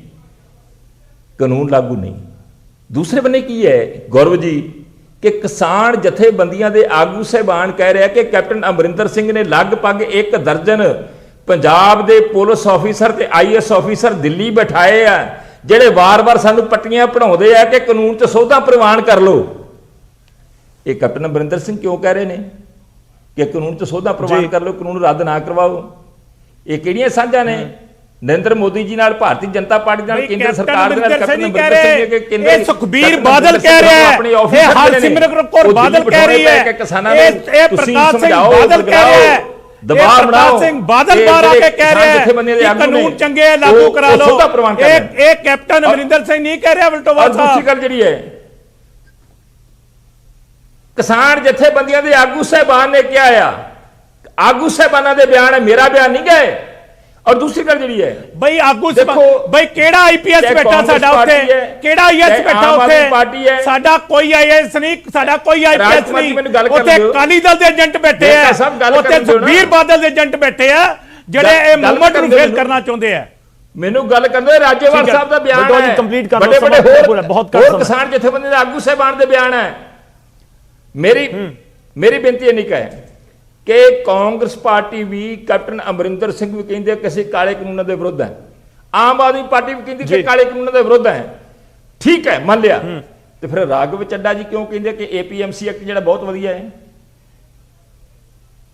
S5: ਕਾਨੂੰਨ ਲਾਗੂ ਨਹੀਂ। ਦੂਸਰੇ ਬੰਨੇ ਕੀ ਹੈ ਗੌਰਵ ਜੀ ਕਿ ਕਿਸਾਨ ਜਥੇਬੰਦੀਆਂ ਦੇ ਆਗੂ ਸਹਿਬਾਨ ਕਹਿ ਰਿਹਾ ਕਿ ਕੈਪਟਨ ਅਮਰਿੰਦਰ ਸਿੰਘ ਨੇ ਲਗਭਗ ਇੱਕ ਦਰਜਨ ਪੰਜਾਬ ਦੇ ਪੁਲਿਸ ਆਫੀਸਰ ਤੇ ਆਈਐਸ ਆਫੀਸਰ ਦਿੱਲੀ ਬਿਠਾਏ ਆ ਜਿਹੜੇ ਵਾਰ-ਵਾਰ ਸਾਨੂੰ ਪੱਟੀਆਂ ਪੜਾਉਂਦੇ ਆ ਕਿ ਕਾਨੂੰਨ 'ਚ ਸੋਧਾਂ ਪ੍ਰਵਾਨ ਕਰ ਲਓ। ਇਹ ਕੈਪਟਨ ਅਮਰਿੰਦਰ ਸਿੰਘ ਕਿਉਂ ਕਹਿ ਰਹੇ ਨੇ? ਕਿ ਕਾਨੂੰਨ 'ਚ ਸੋਧਾਂ ਪ੍ਰਵਾਨ ਕਰ ਲਓ ਕਾਨੂੰਨ ਰੱਦ ਨਾ ਕਰਵਾਓ। ਇਹ ਕਿਹੜੀਆਂ ਸਾਂਝਾਂ ਨੇ? ਨਰਿੰਦਰ ਮੋਦੀ ਜੀ ਨਾਲ ਭਾਰਤੀ ਜਨਤਾ ਪਾਰਟੀ ਨਾਲ ਕੇਂਦਰ ਸਰਕਾਰ ਦੇ ਨਾਲ ਕੈਪਟਨ ਅਮਰਿੰਦਰ ਸਿੰਘ ਕਿ ਕੇਂਦਰ
S3: ਇਹ ਸੁਖਬੀਰ ਬਾਦਲ ਕਹਿ ਰਿਹਾ ਹੈ ਇਹ ਹਰਸਿਮਰਤ ਕੌਰ ਬਾਦਲ
S5: ਦਿੱਲੀ
S3: ਕਹਿ ਰਹੀ ਹੈ। ਇਹ ਪ੍ਰਕਾਸ਼ ਸਿੰਘ ਬਾਦਲ ਕਹਿ ਰਿਹਾ ਹੈ।
S5: ਦਬਾਅ ਬਣਾਓ।
S3: ਸਿੰਘ ਬਾਦਲ ਬਾਹਰ ਆ ਕੇ ਕਹਿ ਰਿਹਾ ਹੈ ਕਾਨੂੰਨ ਚੰਗੇ ਲਾਗੂ ਕਰਾ ਲਓ। ਇਹ ਇਹ ਕੈਪਟਨ ਅਮਰਿੰਦਰ ਸਿੰਘ ਨਹੀਂ ਕਹਿ ਰਿਹਾ ਵਲਟੋਵਾ
S5: ਔਰ ਦੂਸਰੀ
S3: ਸਾਹਿਬ।
S5: ਗੱਲ ਜਿਹੜੀ ਹੈ ਕਿਸਾਨ ਜਥੇਬੰਦੀਆਂ ਦੇ ਆਗੂ ਸਹਿਬਾਨ ਨੇ ਕਿਹਾ ਆ ਆਗੂ ਸਹਿਬਾਨਾਂ ਦੇ ਬਿਆਨ ਹੈ ਮੇਰਾ ਬਿਆਨ ਨਹੀਂ ਗਏ। ਔਰ ਦੂਸਰੀ ਗੱਲ ਜਿਹੜੀ ਹੈ
S3: ਬਈ ਆਗੂ ਬਈ ਕਿਹੜਾ ਆਈਪੀਐਸ ਬੈਠਾ ਸਾਡਾ ਉੱਥੇ ਕਿਹੜਾ ਆਈਐਸ ਬੈਠਾ ਉੱਥੇ। ਸਾਡਾ ਕੋਈ ਆਈਐਸ ਨਹੀਂ ਸਾਡਾ ਕੋਈ ਆਈਪੀਐਸ ਨਹੀਂ ਉੱਥੇ। ਅਕਾਲੀ ਦਲ ਦੇ ਏਜੰਟ ਬੈਠੇ ਆ ਉੱਥੇ। ਸੁਖਬੀਰ ਬਾਦਲ ਦੇ ਏਜੰਟ ਬੈਠੇ ਆ ਜਿਹੜੇ ਇਹ
S5: ਕਰਨ
S3: ਨੂੰ ਫੇਲ। ਕਰਨਾ ਚਾਹੁੰਦੇ ਆ
S5: ਮੈਨੂੰ ਗੱਲ ਕਰਦੇ ਰਾਜੇਵਾਲ। ਸਾਹਿਬ ਦਾ ਬਿਆਨ ਹੈ
S1: complete ਕਰ ਲਓ,
S5: ਵੱਡੇ ਵੱਡੇ
S1: ਬਹੁਤ
S5: ਹੋਰ। ਕਿਸਾਨ ਜਥੇਬੰਦੀ ਦੇ ਆਗੂ ਸਾਹਿਬਾਨ ਦੇ ਬਿਆਨ ਹੈ ਮੇਰੀ ਮੇਰੀ ਬੇਨਤੀ ਇਹ ਨਿਕਾ ਹੈ ਕਿ ਕਾਂਗਰਸ ਪਾਰਟੀ ਵੀ ਕੈਪਟਨ ਅਮਰਿੰਦਰ ਸਿੰਘ ਵੀ ਕਹਿੰਦੇ ਕਿ ਅਸੀਂ ਕਾਲੇ ਕਾਨੂੰਨਾਂ ਦੇ ਵਿਰੁੱਧ ਹੈ। ਆਮ ਆਦਮੀ ਪਾਰਟੀ ਵੀ ਕਹਿੰਦੀ ਕਿ। ਕਾਲੇ ਕਾਨੂੰਨਾਂ ਦੇ ਵਿਰੁੱਧ ਹੈ। ਠੀਕ ਹੈ ਮੰਨ ਲਿਆ। ਤੇ ਫਿਰ ਰਾਘਵ ਚੱਡਾ ਜੀ ਕਿਉਂ ਕਹਿੰਦੇ ਕਿ ਏਪੀਐਮਸੀ ਐਕਟ ਜਿਹੜਾ ਬਹੁਤ ਵਧੀਆ ਹੈ?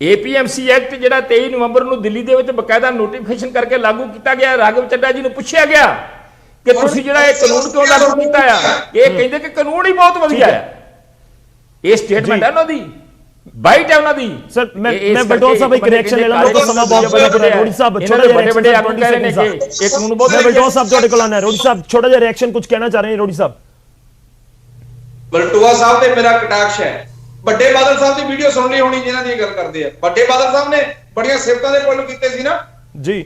S5: ਏਪੀਐਮਸੀ ਐਕਟ ਜਿਹੜਾ 23 ਨਵੰਬਰ ਨੂੰ ਦਿੱਲੀ ਦੇ ਵਿੱਚ ਬਕਾਇਦਾ ਨੋਟੀਫਿਕੇਸ਼ਨ ਕਰਕੇ ਲਾਗੂ ਕੀਤਾ ਗਿਆ ਰਾਘਵ ਚੱਡਾ ਜੀ ਨੂੰ ਪੁੱਛਿਆ ਗਿਆ ਕਿ ਤੁਸੀਂ ਜਿਹੜਾ ਇਹ ਕਾਨੂੰਨ ਕਿਉਂ ਲਾਗੂ ਕੀਤਾ ਆ? ਇਹ ਕਹਿੰਦੇ ਕਿ ਕਾਨੂੰਨ ਹੀ ਬਹੁਤ ਵਧੀਆ ਹੈ। ਇਹ ਸਟੇਟਮੈਂਟ ਹੈ ਉਹਨਾਂ ਦੀ। ਬਾਈਟ ਹੈ ਉਹਨਾਂ ਦੀ।
S1: ਸਰ, ਮੈਂ- ਮੈਂ ਬਟੋਆ ਸਾਹਿਬ ਇੱਕ reaction ਲੈ
S5: ਕਹਿੰਦੇ
S1: ਲਾਂ,
S5: ਕਾਲੇ
S1: ਸਮਾਂ ਬਹੁਤ ਬੜਾ ਹੈ। ਰੋਡੀ ਸਾਹਿਬ, ਛੋਟਾ ਜਿਹਾ
S5: ਵੱਡੇ ਵੱਡੇ ਆਗੂ ਕਹਿ ਰਹੇ ਨੇ ਕਿ ਇਹ ਕਾਨੂੰਨ ਬਹੁਤ
S1: ਬਟੋਆ ਸਾਹਿਬ ਤੁਹਾਡੇ ਕੋਲ ਆਣਾ ਰੋਡੀ ਸਾਹਿਬ ਛੋਟਾ ਜਿਹਾ ਰਿਐਕਸ਼ਨ ਕੁਝ ਕਹਿਣਾ ਚਾਹ ਰਹੇ ਨੇ ਰੋਡੀ ਸਾਹਿਬ?
S4: ਬਲਟੋਆ ਸਾਹਿਬ ਤੇ ਮੇਰਾ ਕਟਾਕਸ਼ ਹੈ। ਵੱਡੇ ਬਾਦਲ ਸਾਹਿਬ ਦੀ ਵੀਡੀਓ ਸੁਣ ਲਈ ਹੋਣੀ ਜਿਨ੍ਹਾਂ ਦੀ ਗੱਲ ਕਰਦੇ ਆ। ਵੱਡੇ ਬਾਦਲ ਸਾਹਿਬ ਨੇ ਬੜੀਆਂ ਸਿਫਤਾਂ ਦੇ ਪੁੱਲ ਕੀਤੇ ਸੀ ਨਾ।
S1: ਜੀ।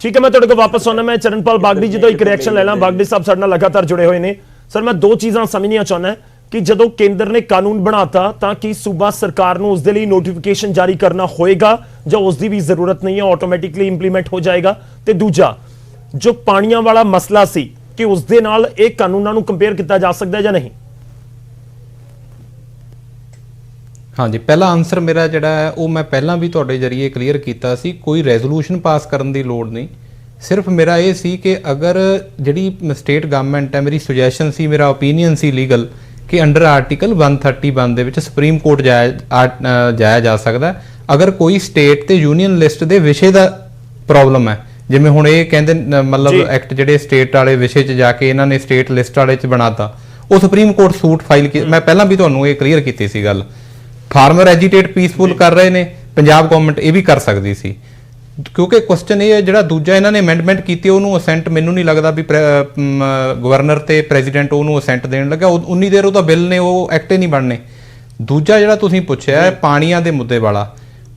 S1: ਠੀਕ ਹੈ ਮੈਂ ਤੁਹਾਡੇ ਕੋਲ ਵਾਪਸ ਆਉਣਾ ਮੈਂ ਚਰਨਪਾਲ ਬਾਗੜੀ ਜੀ ਤੋਂ ਇੱਕ ਰਿਐਕਸ਼ਨ ਲੈ ਲਾਂ। ਬਾਗੜੀ ਸਾਹਿਬ ਸਾਡੇ ਨਾਲ ਲਗਾਤਾਰ ਜੁੜੇ ਹੋਏ ਨੇ। ਸਰ, ਮੈਂ ਦੋ ਚੀਜ਼ਾਂ ਸਮਝਣੀਆਂ ਚਾਹੁੰਦਾ ਕਿ ਜਦੋਂ ਕੇਂਦਰ ਨੇ ਕਾਨੂੰਨ ਬਣਾਤਾ ਤਾਂ ਕਿ ਸੂਬਾ ਸਰਕਾਰ ਨੂੰ ਉਸ ਦੇ ਲਈ ਨੋਟੀਫਿਕੇਸ਼ਨ ਜਾਰੀ ਕਰਨਾ ਹੋਏਗਾ ਜਾਂ ਉਸ ਦੀ ਵੀ ਜ਼ਰੂਰਤ ਨਹੀਂ ਹੈ ਆਟੋਮੈਟਿਕਲੀ ਇੰਪਲੀਮੈਂਟ ਹੋ ਜਾਏਗਾ? ਤੇ ਦੂਜਾ, ਜੋ ਪਾਣੀਆਂ ਵਾਲਾ ਮਸਲਾ ਸੀ, ਕਿ ਉਸ ਦੇ ਨਾਲ ਇਹ ਕਾਨੂੰਨਾਂ ਨੂੰ ਕੰਪੇਅਰ ਕੀਤਾ ਜਾ ਸਕਦਾ ਜਾਂ ਨਹੀਂ?
S2: ਹਾਂਜੀ, ਪਹਿਲਾ ਆਨਸਰ ਮੇਰਾ ਜਿਹੜਾ ਹੈ, ਉਹ ਮੈਂ ਪਹਿਲਾਂ ਵੀ ਤੁਹਾਡੇ ਜਰੀਏ ਕਲੀਅਰ ਕੀਤਾ ਸੀ, ਕੋਈ ਰੈਜ਼ੋਲੂਸ਼ਨ ਪਾਸ ਕਰਨ ਦੀ ਲੋੜ ਨਹੀਂ। ਸਿਰਫ ਮੇਰਾ ਇਹ ਸੀ ਕਿ ਅਗਰ ਜਿਹੜੀ ਸਟੇਟ ਗਵਰਨਮੈਂਟ ਹੈ ਮੇਰੀ ਸੁਜੈਸ਼ਨ ਸੀ ਮੇਰਾ ਓਪੀਨੀਅਨ ਸੀ ਲੀਗਲ ਕਿ ਅੰਡਰ ਆਰਟੀਕਲ 131 ਦੇ ਵਿੱਚ ਸੁਪਰੀਮ ਕੋਰਟ ਜਾਇਆ ਜਾਇਆ ਜਾ ਸਕਦਾ। ਅਗਰ ਕੋਈ ਸਟੇਟ ਤੇ ਯੂਨੀਅਨ ਲਿਸਟ ਦੇ ਵਿਸ਼ੇ ਦਾ ਪ੍ਰੋਬਲਮ ਹੈ ਜਿਵੇਂ ਹੁਣ ਇਹ ਕਹਿੰਦੇ। ਮਤਲਬ ਐਕਟ ਜਿਹੜੇ ਸਟੇਟ ਵਾਲੇ ਵਿਸ਼ੇ 'ਚ ਜਾ ਕੇ ਇਹਨਾਂ ਨੇ ਸਟੇਟ ਲਿਸਟ ਵਾਲੇ 'ਚ ਬਣਾਤਾ ਉਹ ਸੁਪਰੀਮ ਕੋਰਟ ਸੂਟ ਫਾਈਲ ਮੈਂ ਪਹਿਲਾਂ ਵੀ ਤੁਹਾਨੂੰ ਇਹ ਕਲੀਅਰ ਕੀਤੀ ਸੀ ਗੱਲ ਫਾਰਮਰ ਐਜੀਟੇਟ ਪੀਸਫੁਲ ਕਰ ਰਹੇ ਨੇ ਪੰਜਾਬ ਗਵਰਨਮੈਂਟ ਇਹ ਵੀ ਕਰ ਸਕਦੀ ਸੀ ਕਿਉਂਕਿ ਕੁਐਸਚਨ ਇਹ ਹੈ ਜਿਹੜਾ ਦੂਜਾ ਇਹਨਾਂ ਨੇ ਅਮੈਂਡਮੈਂਟ ਕੀਤੀ ਉਹਨੂੰ ਅਸੈਂਟ ਮੈਨੂੰ ਨਹੀਂ ਲੱਗਦਾ ਵੀ ਗਵਰਨਰ ਤੇ ਪ੍ਰੈਜ਼ੀਡੈਂਟ ਉਹਨੂੰ ਅਸੈਂਟ ਦੇਣ ਲੱਗਾ। ਉਨੀ ਦੇਰ ਉਹ ਤਾਂ ਬਿੱਲ ਨੇ ਉਹ ਐਕਟ ਹੀ ਨਹੀਂ ਬਣਨੇ। ਦੂਜਾ ਜਿਹੜਾ ਤੁਸੀਂ ਪੁੱਛਿਆ ਹੈ ਪਾਣੀਆਂ ਦੇ ਮੁੱਦੇ ਵਾਲਾ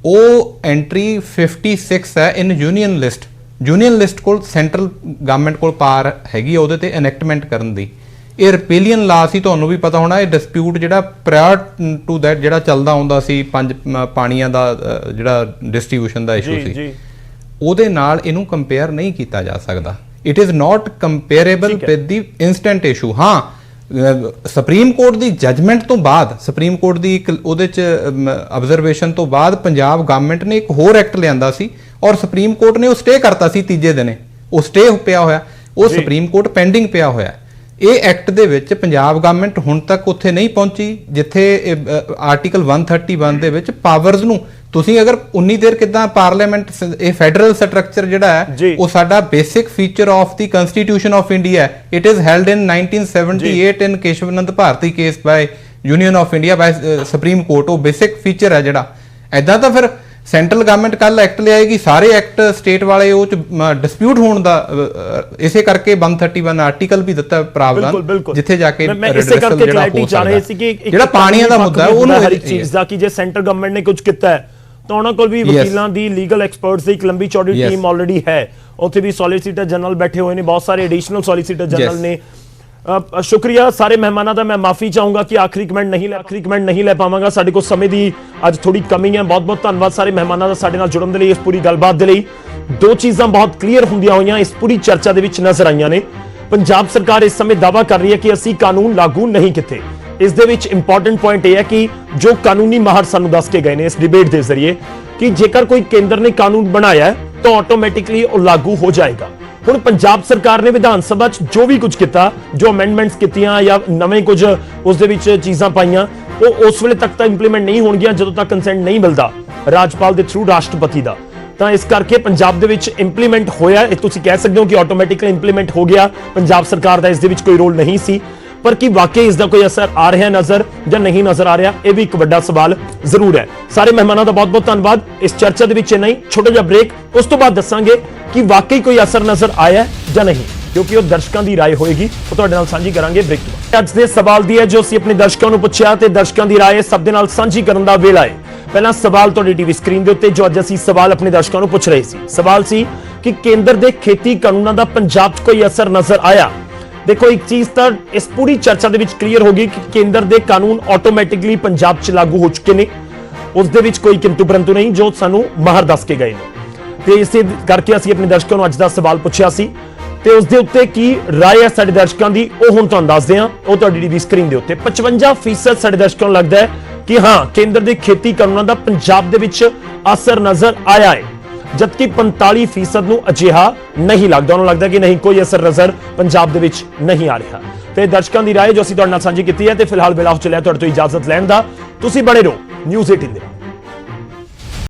S2: ਉਹ ਐਂਟਰੀ 56 ਹੈ in union list union list ਕੋਲ ਸੈਂਟਰਲ ਗਵਰਨਮੈਂਟ ਕੋਲ ਪਾਰ ਹੈਗੀ ਉਹਦੇ ਤੇ ਐਨੈਕਟਮੈਂਟ ਕਰਨ ਦੀ। ਇਹ ਰਿਪੀਲੀਅਨ ਲਾ ਸੀ ਤੁਹਾਨੂੰ ਵੀ ਪਤਾ ਹੋਣਾ ਇਹ ਡਿਸਪਿਊਟ ਜਿਹੜਾ ਪ੍ਰਾਇਰ ਟੂ ਦੈਟ ਜਿਹੜਾ ਚੱਲਦਾ ਆਉਂਦਾ ਸੀ ਪੰਜ ਪਾਣੀਆਂ ਦਾ ਜਿਹੜਾ ਡਿਸਟ੍ਰੀਬਿਊਸ਼ਨ ਦਾ ਇਸ਼ੂ
S1: ਜੀ
S2: ਸੀ।
S1: ਜੀ।
S2: ਉਹਦੇ ਨਾਲ ਇਹਨੂੰ ਕੰਪੇਅਰ ਨਹੀਂ ਕੀਤਾ ਜਾ ਸਕਦਾ। It is
S1: not comparable.
S2: With the instant issue ਹਾਂ ਸੁਪਰੀਮ ਕੋਰਟ ਦੀ ਜਜਮੈਂਟ ਤੋਂ ਬਾਅਦ ਸੁਪਰੀਮ ਕੋਰਟ ਦੀ ਇੱਕ ਉਹਦੇ ਚ ਆਬਜ਼ਰਵੇਸ਼ਨ ਤੋਂ ਬਾਅਦ ਪੰਜਾਬ ਗਵਰਨਮੈਂਟ ਨੇ ਇੱਕ ਹੋਰ ਐਕਟ ਲਿਆਂਦਾ ਸੀ ਔਰ ਸੁਪਰੀਮ ਕੋਰਟ ਨੇ ਉਹ ਸਟੇ ਕਰਤਾ ਸੀ ਤੀਜੇ ਦਿਨੇ। ਉਹ ਸਟੇ ਪਿਆ ਹੋਇਆ। ਉਹ। ਸੁਪਰੀਮ ਕੋਰਟ ਪੈਂਡਿੰਗ ਪਿਆ ਹੋਇਆ। ਇਹ ਐਕਟ ਦੇ ਵਿੱਚ ਪੰਜਾਬ ਗਵਰਨਮੈਂਟ ਹੁਣ ਤੱਕ ਉੱਥੇ ਨਹੀਂ ਪਹੁੰਚੀ ਜਿੱਥੇ ਆਰਟੀਕਲ 131 ਦੇ ਵਿੱਚ ਪਾਵਰਸ ਨੂੰ ਤੁਸੀਂ ਅਗਰ ਉਨੀ ਦੇਰ ਕਿਦਾਂ ਪਾਰਲੀਮੈਂਟ ਇਹ ਫੈਡਰਲ ਸਟਰਕਚਰ ਜਿਹੜਾ। ਹੈ ਉਹ ਸਾਡਾ basic feature of the constitution of India it is held in 1978 in Kesavananda Bharati case by union of India by supreme court ਉਹ ਬੇਸਿਕ ਫੀਚਰ ਹੈ ਜਿਹੜਾ। ਐਦਾਂ ਤਾਂ ਫਿਰ ਸੈਂਟਰਲ ਗਵਰਨਮੈਂਟ ਕੱਲ ਐਕਟ ਲਿਆਏਗੀ ਸਾਰੇ ਐਕਟ ਸਟੇਟ ਵਾਲੇ ਉਹ ਚ ਡਿਸਪਿਊਟ ਹੋਣ ਦਾ ਇਸੇ ਕਰਕੇ 131 ਆਰਟੀਕਲ ਵੀ ਦਿੱਤਾ ਪ੍ਰਾਵਧਾਨ ਜਿੱਥੇ ਜਾ ਕੇ
S1: ਕਰਕੇ
S2: ਜਿਹੜਾ ਹੋ ਸਕਦਾ। ਜਿਹੜਾ ਪਾਣੀਆਂ ਦਾ ਮੁੱਦਾ ਉਹਨੂੰ
S1: ਹਰ ਇੱਕ ਚੀਜ਼ ਦਾ ਕਿ ਜੇ ਸੈਂਟਰ ਗਵਰਨਮੈਂਟ ਨੇ ਕੁਝ ਕੀਤਾ ਹੈ ਤਾਂ ਉਹਨਾਂ ਕੋਲ ਵੀ. ਵਕੀਲਾਂ ਦੀ ਲੀਗਲ ਐਕਸਪਰਟਸ ਦੀ ਇੱਕ ਲੰਬੀ ਚੌੜੀ. ਟੀਮ ਆਲਰੇਡੀ ਹੈ ਉੱਥੇ ਵੀ ਸੋਲਿਸਿਟਰ ਜਨਰਲ ਬੈਠੇ ਹੋਏ ਨੇ ਬਹੁਤ ਸਾਰੇ ਐਡੀਸ਼ਨਲ ਸੋਲਿਸਿਟਰ ਜਨਰਲ. ਨੇ ਸ਼ੁਕਰੀਆ ਸਾਰੇ ਮਹਿਮਾਨਾਂ ਦਾ ਮੈਂ ਮਾਫੀ ਚਾਹੂੰਗਾ ਕਿ ਆਖਰੀ ਕਮੈਂਟ ਨਹੀਂ ਲੈ ਆਖਰੀ ਕਮੈਂਟ ਨਹੀਂ ਲੈ ਪਾਵਾਂਗਾ। ਸਾਡੇ ਕੋਲ ਸਮੇਂ ਦੀ ਅੱਜ ਥੋੜੀ ਕਮੀ ਹੈ। ਬਹੁਤ ਬਹੁਤ ਧੰਨਵਾਦ ਸਾਰੇ ਮਹਿਮਾਨਾਂ ਦਾ ਸਾਡੇ ਨਾਲ ਜੁੜਨ ਦੇ ਲਈ ਇਸ ਪੂਰੀ ਗੱਲਬਾਤ ਦੇ ਲਈ। ਦੋ ਚੀਜ਼ਾਂ ਬਹੁਤ ਕਲੀਅਰ ਹੁੰਦੀਆਂ ਹੋਈਆਂ ਇਸ ਪੂਰੀ ਚਰਚਾ ਦੇ ਵਿੱਚ ਨਜ਼ਰ ਆਈਆਂ ਨੇ। ਪੰਜਾਬ ਸਰਕਾਰ ਇਸ ਸਮੇਂ ਦਾਅਵਾ ਕਰ ਰਹੀ ਹੈ ਕਿ ਅਸੀਂ ਕਾਨੂੰਨ ਲਾਗੂ ਨਹੀਂ ਕੀਤੇ। ਇਸ ਦੇ ਵਿੱਚ ਇੰਪੋਰਟੈਂਟ ਪੁਆਇੰਟ ਇਹ ਹੈ ਕਿ ਜੋ ਕਾਨੂੰਨੀ ਮਾਹਰ ਸਾਨੂੰ ਦੱਸ ਕੇ ਗਏ ਨੇ ਇਸ ਡਿਬੇਟ ਦੇ ਜ਼ਰੀਏ ਕਿ ਜੇਕਰ ਕੋਈ ਕੇਂਦਰ ਨੇ ਕਾਨੂੰਨ ਬਣਾਇਆ ਹੈ, ਤਾਂ ਆਟੋਮੈਟਿਕਲੀ ਉਹ ਲਾਗੂ ਹੋ ਜਾਏਗਾ। ਹੁਣ ਪੰਜਾਬ ਸਰਕਾਰ ਨੇ ਵਿਧਾਨ ਸਭਾ 'ਚ ਜੋ ਵੀ ਕੁਝ ਕੀਤਾ, ਜੋ ਅਮੈਂਡਮੈਂਟਸ ਕੀਤੀਆਂ ਜਾਂ ਨਵੇਂ ਕੁਝ ਉਸ ਦੇ ਵਿੱਚ ਚੀਜ਼ਾਂ ਪਾਈਆਂ, ਉਹ ਉਸ ਵੇਲੇ ਤੱਕ ਤਾਂ ਇੰਪਲੀਮੈਂਟ ਨਹੀਂ ਹੋਣਗੀਆਂ ਜਦੋਂ ਤੱਕ ਕੰਸੈਂਟ ਨਹੀਂ ਮਿਲਦਾ ਰਾਜਪਾਲ ਦੇ ਥਰੂ ਰਾਸ਼ਟਰਪਤੀ ਦਾ। ਤਾਂ ਇਸ ਕਰਕੇ ਪੰਜਾਬ ਦੇ ਵਿੱਚ ਇੰਪਲੀਮੈਂਟ ਹੋਇਆ ਇਹ ਤੁਸੀਂ ਕਹਿ ਸਕਦੇ ਹੋ ਕਿ ਆਟੋਮੈਟਿਕਲੀ ਇੰਪਲੀਮੈਂਟ ਹੋ ਗਿਆ। ਪੰਜਾਬ ਸਰਕਾਰ ਦਾ ਇਸ ਦੇ ਵਿੱਚ ਕੋਈ ਰੋਲ ਨਹੀਂ ਸੀ। ਪਰ ਕੀ ਵਾਕਈ ਇਸ ਦਾ ਕੋਈ ਅਸਰ ਆ ਰਿਹਾ ਨਜ਼ਰ ਜਾਂ ਨਹੀਂ ਨਜ਼ਰ ਆ ਰਿਹਾ ਇਹ ਵੀ ਇੱਕ ਵੱਡਾ ਸਵਾਲ ਜ਼ਰੂਰ ਹੈ ਸਾਰੇ ਮਹਿਮਾਨਾਂ ਦਾ ਬਹੁਤ-ਬਹੁਤ ਧੰਨਵਾਦ ਇਸ ਚਰਚਾ ਦੇ ਵਿੱਚ ਨਹੀਂ ਛੋਟਾ ਜਿਹਾ ਬ੍ਰੇਕ ਉਸ ਤੋਂ ਬਾਅਦ ਦੱਸਾਂਗੇ ਕਿ ਵਾਕਈ ਕੋਈ ਅਸਰ ਨਜ਼ਰ ਆਇਆ ਹੈ ਜਾਂ ਨਹੀਂ ਕਿਉਂਕਿ ਉਹ ਦਰਸ਼ਕਾਂ ਦੀ رائے ਹੋਏਗੀ ਉਹ ਤੁਹਾਡੇ ਨਾਲ ਸਾਂਝੀ ਕਰਾਂਗੇ ਬ੍ਰੇਕ ਤੋਂ ਬਾਅਦ ਅੱਜ ਦੇ ਸਵਾਲ ਦੀ ਹੈ ਜੋ ਅਸੀਂ ਆਪਣੇ ਦਰਸ਼ਕਾਂ ਨੂੰ ਪੁੱਛਿਆ ਤੇ ਦਰਸ਼ਕਾਂ ਦੀ رائے ਸਭ ਦੇ ਨਾਲ ਸਾਂਝੀ ਕਰਨ ਦਾ ਵੇਲਾ ਹੈ ਪਹਿਲਾ ਸਵਾਲ ਤੁਹਾਡੀ ਟੀਵੀ ਸਕਰੀਨ ਦੇ ਉੱਤੇ ਜੋ ਅੱਜ ਅਸੀਂ ਸਵਾਲ ਆਪਣੇ ਦਰਸ਼ਕਾਂ ਨੂੰ ਪੁੱਛ ਰਹੇ ਸੀ ਸਵਾਲ ਸੀ ਕਿ ਕੇਂਦਰ ਦੇ ਖੇਤੀ ਕਾਨੂੰਨਾਂ ਦਾ ਪੰਜਾਬ 'ਚ ਕੋਈ ਅਸਰ ਨਜ਼ਰ ਆਇਆ ਦੇਖੋ, ਇੱਕ ਚੀਜ਼ ਤਾਂ ਇਸ ਪੂਰੀ ਚਰਚਾ ਦੇ ਵਿੱਚ ਕਲੀਅਰ ਹੋ ਗਈ ਕਿ ਕੇਂਦਰ ਦੇ ਕਾਨੂੰਨ ਆਟੋਮੈਟਿਕਲੀ ਪੰਜਾਬ 'ਚ ਲਾਗੂ ਹੋ ਚੁੱਕੇ ਨੇ। ਉਸ ਦੇ ਵਿੱਚ ਕੋਈ ਕਿੰਤੂ ਪਰੰਤੂ ਨਹੀਂ, ਜੋ ਸਾਨੂੰ ਮਾਹਰ ਦੱਸ ਕੇ ਗਏ ਨੇ। ਤੇ ਇਸੇ ਕਰਕੇ ਅਸੀਂ ਆਪਣੇ ਦਰਸ਼ਕਾਂ ਨੂੰ ਅੱਜ ਦਾ ਸਵਾਲ ਪੁੱਛਿਆ ਸੀ। ਤੇ ਉਸ ਦੇ ਉੱਤੇ ਕੀ ਰਾਏ ਹੈ ਸਾਡੇ ਦਰਸ਼ਕਾਂ ਦੀ, ਉਹ ਹੁਣ ਤੁਹਾਨੂੰ ਦੱਸਦੇ ਹਾਂ ਉਹ ਤੁਹਾਡੀ ਟੀਵੀ ਸਕਰੀਨ ਦੇ ਉੱਤੇ। 55% ਸਾਡੇ ਦਰਸ਼ਕਾਂ ਨੂੰ ਲੱਗਦਾ ਹੈ ਕਿ ਹਾਂ, ਕੇਂਦਰ ਦੇ ਖੇਤੀ ਕਾਨੂੰਨਾਂ ਦਾ ਪੰਜਾਬ ਦੇ ਵਿੱਚ ਅਸਰ ਨਜ਼ਰ ਆਇਆ ਹੈ। ਜਦਕਿ 45% ਨੂੰ ਅਜਿਹਾ ਨਹੀਂ ਲੱਗਦਾ। ਉਹਨਾਂ ਨੂੰ ਲੱਗਦਾ ਕਿ ਨਹੀਂ, ਕੋਈ ਅਸਰ ਨਜ਼ਰ ਪੰਜਾਬ ਦੇ ਵਿੱਚ ਨਹੀਂ ਆ ਰਿਹਾ। ਤੇ ਦਰਸ਼ਕਾਂ ਦੀ ਰਾਏ ਜੋ ਅਸੀਂ ਤੁਹਾਡੇ ਨਾਲ ਸਾਂਝੀ ਕੀਤੀ ਹੈ, ਤੇ ਫਿਲਹਾਲ ਵੇਲਾ ਹੋ ਚੱਲਿਆ ਤੁਹਾਡੇ ਤੋਂ ਇਜਾਜ਼ਤ ਲੈਣ ਦਾ। ਤੁਸੀਂ ਬਣੇ ਰਹੋ ਨਿਊਜ਼ 18 ਦੇ